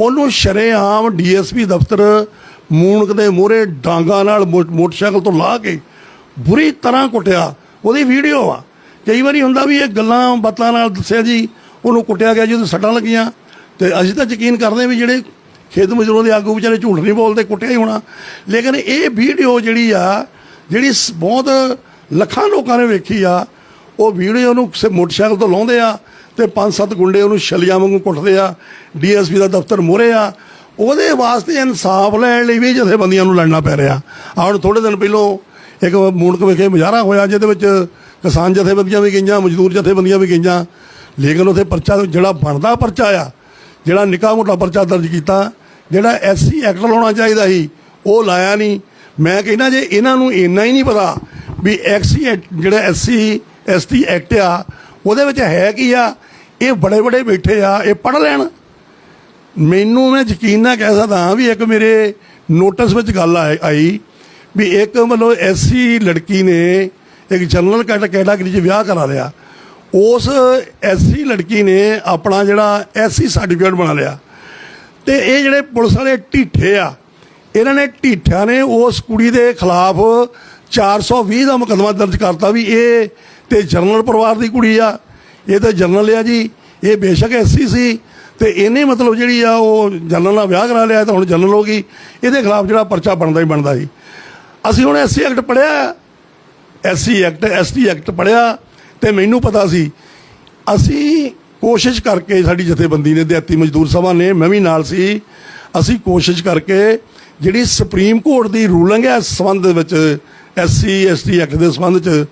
ਉਹਨੂੰ ਸ਼ਰੇਆਮ ਡੀਐਸਪੀ ਦਫ਼ਤਰ ਮੂਨਕ ਦੇ ਮੋਹਰੇ ਡਾਂਗਾ ਨਾਲ ਮੋ- ਮੋਟਰਸਾਈਕਲ ਤੋਂ ਲਾ ਕੇ ਬੁਰੀ ਤਰ੍ਹਾਂ ਕੁੱਟਿਆ। ਉਹਦੀ ਵੀਡੀਓ ਆ। ਕਈ ਵਾਰੀ ਹੁੰਦਾ ਵੀ ਇਹ ਗੱਲਾਂ ਬਾਤਾਂ ਨਾਲ ਦੱਸਿਆ ਜੀ, ਉਹਨੂੰ ਕੁੱਟਿਆ ਗਿਆ ਜੀ, ਉਹਦੇ ਸੱਟਾਂ ਲੱਗੀਆਂ। ਤੇ ਅਸੀਂ ਤਾਂ ਯਕੀਨ ਕਰਦੇ ਹਾਂ ਵੀ ਜਿਹੜੇ ਖੇਤ ਮਜ਼ਦੂਰਾਂ ਦੇ ਆਗੂ ਵਿਚਾਰੇ ਝੂਠ ਨਹੀਂ ਬੋਲਦੇ, ਕੁੱਟਿਆ ਹੀ ਹੋਣਾ। ਲੇਕਿਨ ਇਹ ਵੀਡੀਓ ਜਿਹੜੀ ਆ, ਜਿਹੜੀ ਸ- ਬਹੁਤ ਲੱਖਾਂ ਲੋਕਾਂ ਨੇ ਵੇਖੀ ਆ, ਉਹ ਵੀਡੀਓ ਨੂੰ ਕਿਸੇ ਮੋਟਰਸਾਈਕਲ ਤੋਂ ਲਾਉਂਦੇ ਆ ਤੇ ਪੰਜ ਸੱਤ ਗੁੰਡੇ ਉਹਨੂੰ ਛਲੀਆਂ ਵਾਂਗੂ ਕੁੱਟਦੇ ਆ, ਡੀਐਸਪੀ ਦਾ ਦਫ਼ਤਰ ਮੋਰੇ ਆ। ਉਹਦੇ ਵਾਸਤੇ ਇਨਸਾਫ ਲੈਣ ਲਈ ਵੀ ਜਥੇਬੰਦੀਆਂ ਨੂੰ ਲੜਨਾ ਪੈ ਰਿਹਾ। ਹੁਣ ਥੋੜੇ ਦਿਨ ਪਹਿਲੋਂ ਇੱਕ ਮੂਣਕ ਵਿਖੇ ਮੁਜ਼ਾਹਰਾ ਹੋਇਆ, ਜਿਹਦੇ ਵਿੱਚ ਕਿਸਾਨ ਜਥੇਬੰਦੀਆਂ ਵੀ ਗਈਆਂ, ਮਜ਼ਦੂਰ ਜਥੇਬੰਦੀਆਂ ਵੀ ਗਈਆਂ। ਲੇਕਿਨ ਉੱਥੇ ਪਰਚਾ ਜਿਹੜਾ ਬਣਦਾ ਪਰਚਾ ਆ, ਜਿਹੜਾ ਨਿੱਕਾ ਮੋਟਾ ਪਰਚਾ ਦਰਜ ਕੀਤਾ, ਜਿਹੜਾ ਐਸਸੀ ਐਕਟ ਲਾਉਣਾ ਚਾਹੀਦਾ ਸੀ, ਉਹ ਲਾਇਆ ਨਹੀਂ। ਮੈਂ ਕਹਿੰਦਾ ਜੇ ਇਹਨਾਂ ਨੂੰ ਇੰਨਾ ਹੀ ਨਹੀਂ ਪਤਾ ਵੀ ਐਕਸੀ ਜਿਹੜਾ ਐਸਸੀ ਐਸਟੀ ਐਕਟ ਆ, ਉਹਦੇ ਵਿੱਚ ਹੈ ਕੀ ਆ? ਇਹ ਬੜੇ ਬੜੇ ਬੈਠੇ ਆ, ਇਹ ਪੜ ਲੈਣ। ਮੈਨੂੰ ਮੈਂ ਯਕੀਨ ਨਾਲ ਕਹਿ ਸਕਦਾ ਵੀ ਇੱਕ ਮੇਰੇ ਨੋਟਿਸ ਵਿੱਚ ਗੱਲ ਆਈ- ਆਈ ਵੀ ਇੱਕ ਮਤਲਬ ਐਸੀ ਲੜਕੀ ਨੇ ਇੱਕ ਜਨਰਲ ਕੈਟ ਕੈਟਾਗਰੀ 'ਚ ਵਿਆਹ ਕਰਾ ਲਿਆ। ਉਸ ਐਸੀ ਲੜਕੀ ਨੇ ਆਪਣਾ ਜਿਹੜਾ ਐਸਸੀ ਸਰਟੀਫਿਕੇਟ ਬਣਾ ਲਿਆ। ਤੇ ਇਹ ਜਿਹੜੇ ਪੁਲਿਸ ਵਾਲੇ ਢੀਠੇ ਆ, ਇਹਨਾਂ ਨੇ ਢੀਠਿਆਂ ਨੇ ਉਸ ਕੁੜੀ ਦੇ ਖਿਲਾਫ 420 ਦਾ ਮੁਕੱਦਮਾ ਦਰਜ ਕਰਤਾ ਵੀ ਇਹ ਤੇ ਜਨਰਲ ਪਰਿਵਾਰ ਦੀ ਕੁੜੀ ਆ। ਇਹ ਤਾਂ ਜਨਰਲ ਆ ਜੀ, ਇਹ ਬੇਸ਼ੱਕ ਐਸਸੀ ਸੀ ਤੇ ਇਹਨੇ ਮਤਲਬ ਜਿਹੜੀ ਆ ਉਹ ਜਨਰਲ ਨਾਲ ਵਿਆਹ ਕਰਾ ਲਿਆ ਤਾਂ ਹੁਣ ਜਨਰਲ ਹੋ ਗਈ। ਇਹਦੇ ਖਿਲਾਫ ਜਿਹੜਾ ਪਰਚਾ ਬਣਦਾ ਹੀ ਬਣਦਾ ਜੀ। ਅਸੀਂ ਹੁਣ ਐਸਸੀ ਐਕਟ ਪੜਿਆ ਐਸਸੀ ਐਕਟ, ਐਸਟੀ ਐਕਟ ਪੜਿਆ ਤੇ ਮੈਨੂੰ ਪਤਾ ਸੀ, ਅਸੀਂ ਕੋਸ਼ਿਸ਼ ਕਰਕੇ ਸਾਡੀ ਜਥੇਬੰਦੀ ਨੇ, ਦਿਹਾਤੀ ਮਜ਼ਦੂਰ ਸਭਾ ਨੇ, ਮੈਂ ਵੀ ਨਾਲ ਸੀ, ਅਸੀਂ ਕੋਸ਼ਿਸ਼ ਕਰਕੇ ਜਿਹੜੀ ਸੁਪਰੀਮ ਕੋਰਟ ਦੀ ਰੂਲਿੰਗ ਹੈ ਇਸ ਸੰਬੰਧ ਦੇ ਵਿੱਚ, ਐਸਸੀ, ਐਸਟੀ ਐਕਟ ਦੇ ਸੰਬੰਧ ਚ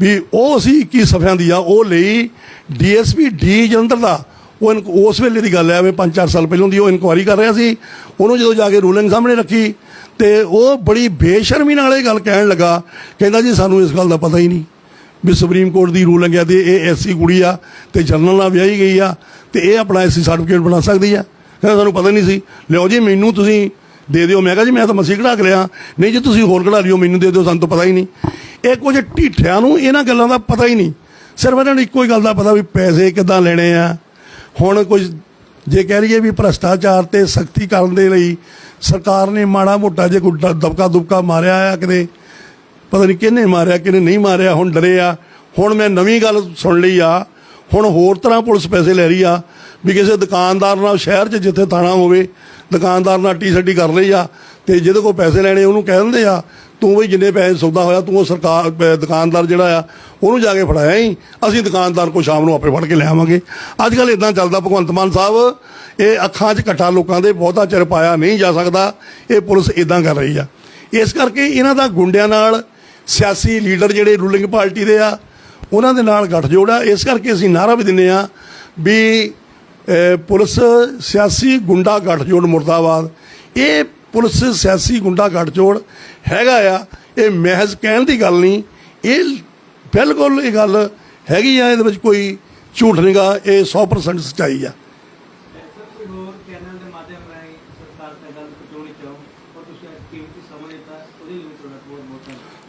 ਵੀ ਉਹ ਅਸੀਂ 21 ਸਫ਼ਿਆਂ ਦੀ ਆ, ਉਹ ਲਈ ਡੀਐਸਪੀ ਡੀ ਜਲੰਧਰ ਦਾ ਉਹ ਇਨਕ- ਉਸ ਵੇਲੇ ਦੀ ਗੱਲ ਹੈ, ਐਵੇਂ 5-4 ਸਾਲ ਪਹਿਲਾਂ ਦੀ ਉਹ ਇਨਕੁਆਇਰੀ ਕਰ ਰਿਹਾ ਸੀ। ਉਹਨੂੰ ਜਦੋਂ ਜਾ ਕੇ ਰੂਲਿੰਗ ਸਾਹਮਣੇ ਰੱਖੀ, ਤੇ ਉਹ ਬੜੀ ਬੇਸ਼ਰਮੀ ਨਾਲ ਇਹ ਗੱਲ ਕਹਿਣ ਲੱਗਾ, ਕਹਿੰਦਾ ਜੀ ਸਾਨੂੰ ਇਸ ਗੱਲ ਦਾ ਪਤਾ ਹੀ ਨਹੀਂ ਵੀ ਸੁਪਰੀਮ ਕੋਰਟ ਦੀ ਰੂਲਿੰਗ ਹੈ ਤੇ ਇਹ ਐਸਸੀ ਕੁੜੀ ਆ ਤੇ ਜਨਰਲ ਨਾਲ ਵਿਆਹੀ ਗਈ ਆ ਤੇ ਇਹ ਆਪਣਾ ਐਸਸੀ ਸਰਟੀਫਿਕੇਟ ਬਣਾ ਸਕਦੀ ਆ। ਕਹਿੰਦਾ ਸਾਨੂੰ ਪਤਾ ਨਹੀਂ ਸੀ। ਲਿਓ ਜੀ, ਮੈਨੂੰ ਤੁਸੀਂ ਦੇ ਦਿਓ। ਮੈਂ ਕਿਹਾ ਜੀ, ਮੈਂ ਤਾਂ ਮਸੀਹ ਕਢਾ ਕੇ ਲਿਆ। ਨਹੀਂ ਜੀ, ਤੁਸੀਂ ਹੋਰ ਕਢਾ ਲਿਓ, ਮੈਨੂੰ ਦੇ ਦਿਓ, ਸਾਨੂੰ ਤਾਂ ਪਤਾ ਹੀ ਨਹੀਂ। ਇਹ ਕੁਝ ਢੀਠਿਆਂ ਨੂੰ ਇਹਨਾਂ ਗੱਲਾਂ ਦਾ ਪਤਾ ਹੀ ਨਹੀਂ। ਸਿਰਫ ਇਹਨਾਂ ਨੂੰ ਇੱਕੋ ਹੀ ਗੱਲ ਦਾ ਪਤਾ ਵੀ ਪੈਸੇ ਕਿੱਦਾਂ ਲੈਣੇ ਆ ਹੁਣ ਕੁਝ ਜੇ ਕਹਿ ਲਈਏ ਵੀ ਭ੍ਰਸ਼ਟਾਚਾਰ ਤੇ ਸਖਤੀ ਕਰਨ ਦੇ ਲਈ ਸਰਕਾਰ ਨੇ ਮਾੜਾ ਮੋਟਾ ਜੇ ਕੋਈ ਦਬਕਾ ਦੁਬਕਾ ਮਾਰਿਆ ਆ ਕਿਤੇ, ਪਤਾ ਨਹੀਂ ਕਿਹਨੇ ਮਾਰਿਆ, ਕਿਹਨੇ ਨਹੀਂ ਮਾਰਿਆ, ਹੁਣ ਡਰੇ ਆ। ਹੁਣ ਮੈਂ ਨਵੀਂ ਗੱਲ ਸੁਣ ਲਈ ਆ। ਹੁਣ ਹੋਰ ਤਰ੍ਹਾਂ ਪੁਲਿਸ ਪੈਸੇ ਲੈ ਰਹੀ ਆ ਵੀ ਕਿਸੇ ਦੁਕਾਨਦਾਰ ਨਾਲ ਸ਼ਹਿਰ 'ਚ ਜਿੱਥੇ ਥਾਣਾ ਹੋਵੇ, ਦੁਕਾਨਦਾਰ ਨਾਲ ਟੀ, ਸੱਡੀ ਕਰ ਲਈ ਆ ਤੇ ਜਿਹਦੇ ਕੋਲ ਪੈਸੇ ਲੈਣੇ ਉਹਨੂੰ ਕਹਿ ਦਿੰਦੇ ਆ ਤੂੰ ਵੀ ਜਿੰਨੇ ਪੈਸੇ ਸੌਦਾ ਹੋਇਆ ਤੂੰ ਉਹ ਸਰਕਾਰ ਅਹ ਦੁਕਾਨਦਾਰ ਜਿਹੜਾ ਆ ਉਹਨੂੰ ਜਾ ਕੇ ਫੜਾਇਆ ਹੀ ਅਸੀਂ ਦੁਕਾਨਦਾਰ ਕੋ ਸ਼ਾਮ ਨੂੰ ਆਪੇ ਫੜ ਕੇ ਲੈ ਆਵਾਂਗੇ। ਅੱਜ ਕੱਲ ਇਦਾਂ ਚੱਲਦਾ ਭਗਵੰਤ ਮਾਨ ਸਾਹਿਬ ਇਹ ਅੱਖਾਂ 'ਚ ਘੱਟਾ ਲੋਕਾਂ ਦੇ ਬਹੁਤਾ ਚਿਰ ਪਾਇਆ ਨਹੀਂ ਜਾ ਸਕਦਾ। ਇਹ ਪੁਲਿਸ ਇਦਾਂ ਕਰ ਰਹੀ ਆ। ਇਸ ਕਰਕੇ ਇਹਨਾਂ ਦਾ ਗੁੰਡਿਆਂ ਨਾਲ ਸਿਆਸੀ ਲੀਡਰ ਜਿਹੜੇ ਰੂਲਿੰਗ ਪਾਰਟੀ ਦੇ ਆ ਉਹਨਾਂ ਦੇ ਨਾਲ ਗੱਠਜੋੜ ਆ। ਇਸ ਕਰਕੇ ਅਸੀਂ ਨਾਰਾ ਵੀ ਦਿੰਨੇ ਆ ਵੀ ਅਹ, ਪੁਲਿਸ ਸਿਆਸੀ ਗੁੰਡਾ ਗੱਠਜੋੜ ਮੁਰਦਾਬਾਦ। ਇਹ ਪੁਲਿਸ ਸਿਆਸੀ ਗੁੰਡਾ ਗੱਠਜੋੜ ਹੈਗਾ ਆ। ਇਹ ਮਹਿਜ਼ ਕਹਿਣ ਦੀ ਗੱਲ ਨਹੀਂ। ਇਹ ਬਿਲਕੁਲ ਇਹ ਗੱਲ ਹੈਗੀ ਆ, ਇਹਦੇ ਵਿੱਚ ਕੋਈ ਝੂਠ ਨਹੀਂਗਾ ਇਹ 100% ਸੱਚਾਈ ਆ।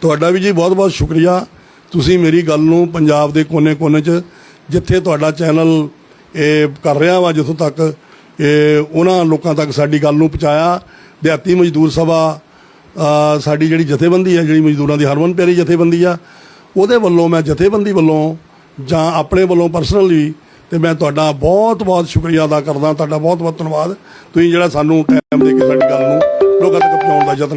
ਤੁਹਾਡਾ ਵੀ ਜੀ ਬਹੁਤ-ਬਹੁਤ ਸ਼ੁਕਰੀਆ। ਤੁਸੀਂ ਮੇਰੀ ਗੱਲ ਨੂੰ ਪੰਜਾਬ ਦੇ ਕੋਨੇ-ਕੋਨੇ 'ਚ ਜਿੱਥੇ ਤੁਹਾਡਾ ਚੈਨਲ ਇਹ ਕਰ ਰਿਹਾ ਵਾ, ਜਿੱਥੋਂ ਤੱਕ ਇਹ ਉਹਨਾਂ ਲੋਕਾਂ ਤੱਕ ਸਾਡੀ ਗੱਲ ਨੂੰ ਪਹੁੰਚਾਇਆ। ਦਿਹਾਤੀ ਮਜ਼ਦੂਰ ਸਭਾ ਸਾਡੀ ਜਿਹੜੀ ਜਥੇਬੰਦੀ ਹੈ, ਜਿਹੜੀ ਮਜ਼ਦੂਰਾਂ ਦੀ ਹਰਮਨ ਪਿਆਰੀ ਜਥੇਬੰਦੀ ਆ, ਉਹਦੇ ਵੱਲੋਂ ਮੈਂ ਜਥੇਬੰਦੀ ਵੱਲੋਂ ਜਾਂ ਆਪਣੇ ਵੱਲੋਂ ਪਰਸਨਲੀ ਤੇ ਮੈਂ ਤੁਹਾਡਾ ਬਹੁਤ-ਬਹੁਤ ਸ਼ੁਕਰੀਆ ਅਦਾ ਕਰਦਾ, ਤੁਹਾਡਾ ਬਹੁਤ-ਬਹੁਤ ਧੰਨਵਾਦ। ਤੁਸੀਂ ਜਿਹੜਾ ਸਾਨੂੰ ਟਾਈਮ ਦੇ ਕੇ ਸਾਡੀ ਗੱਲ ਨੂੰ ਲੋਕਾਂ ਤੱਕ ਪਹੁੰਚਾਉਣ ਦਾ ਯਤਨ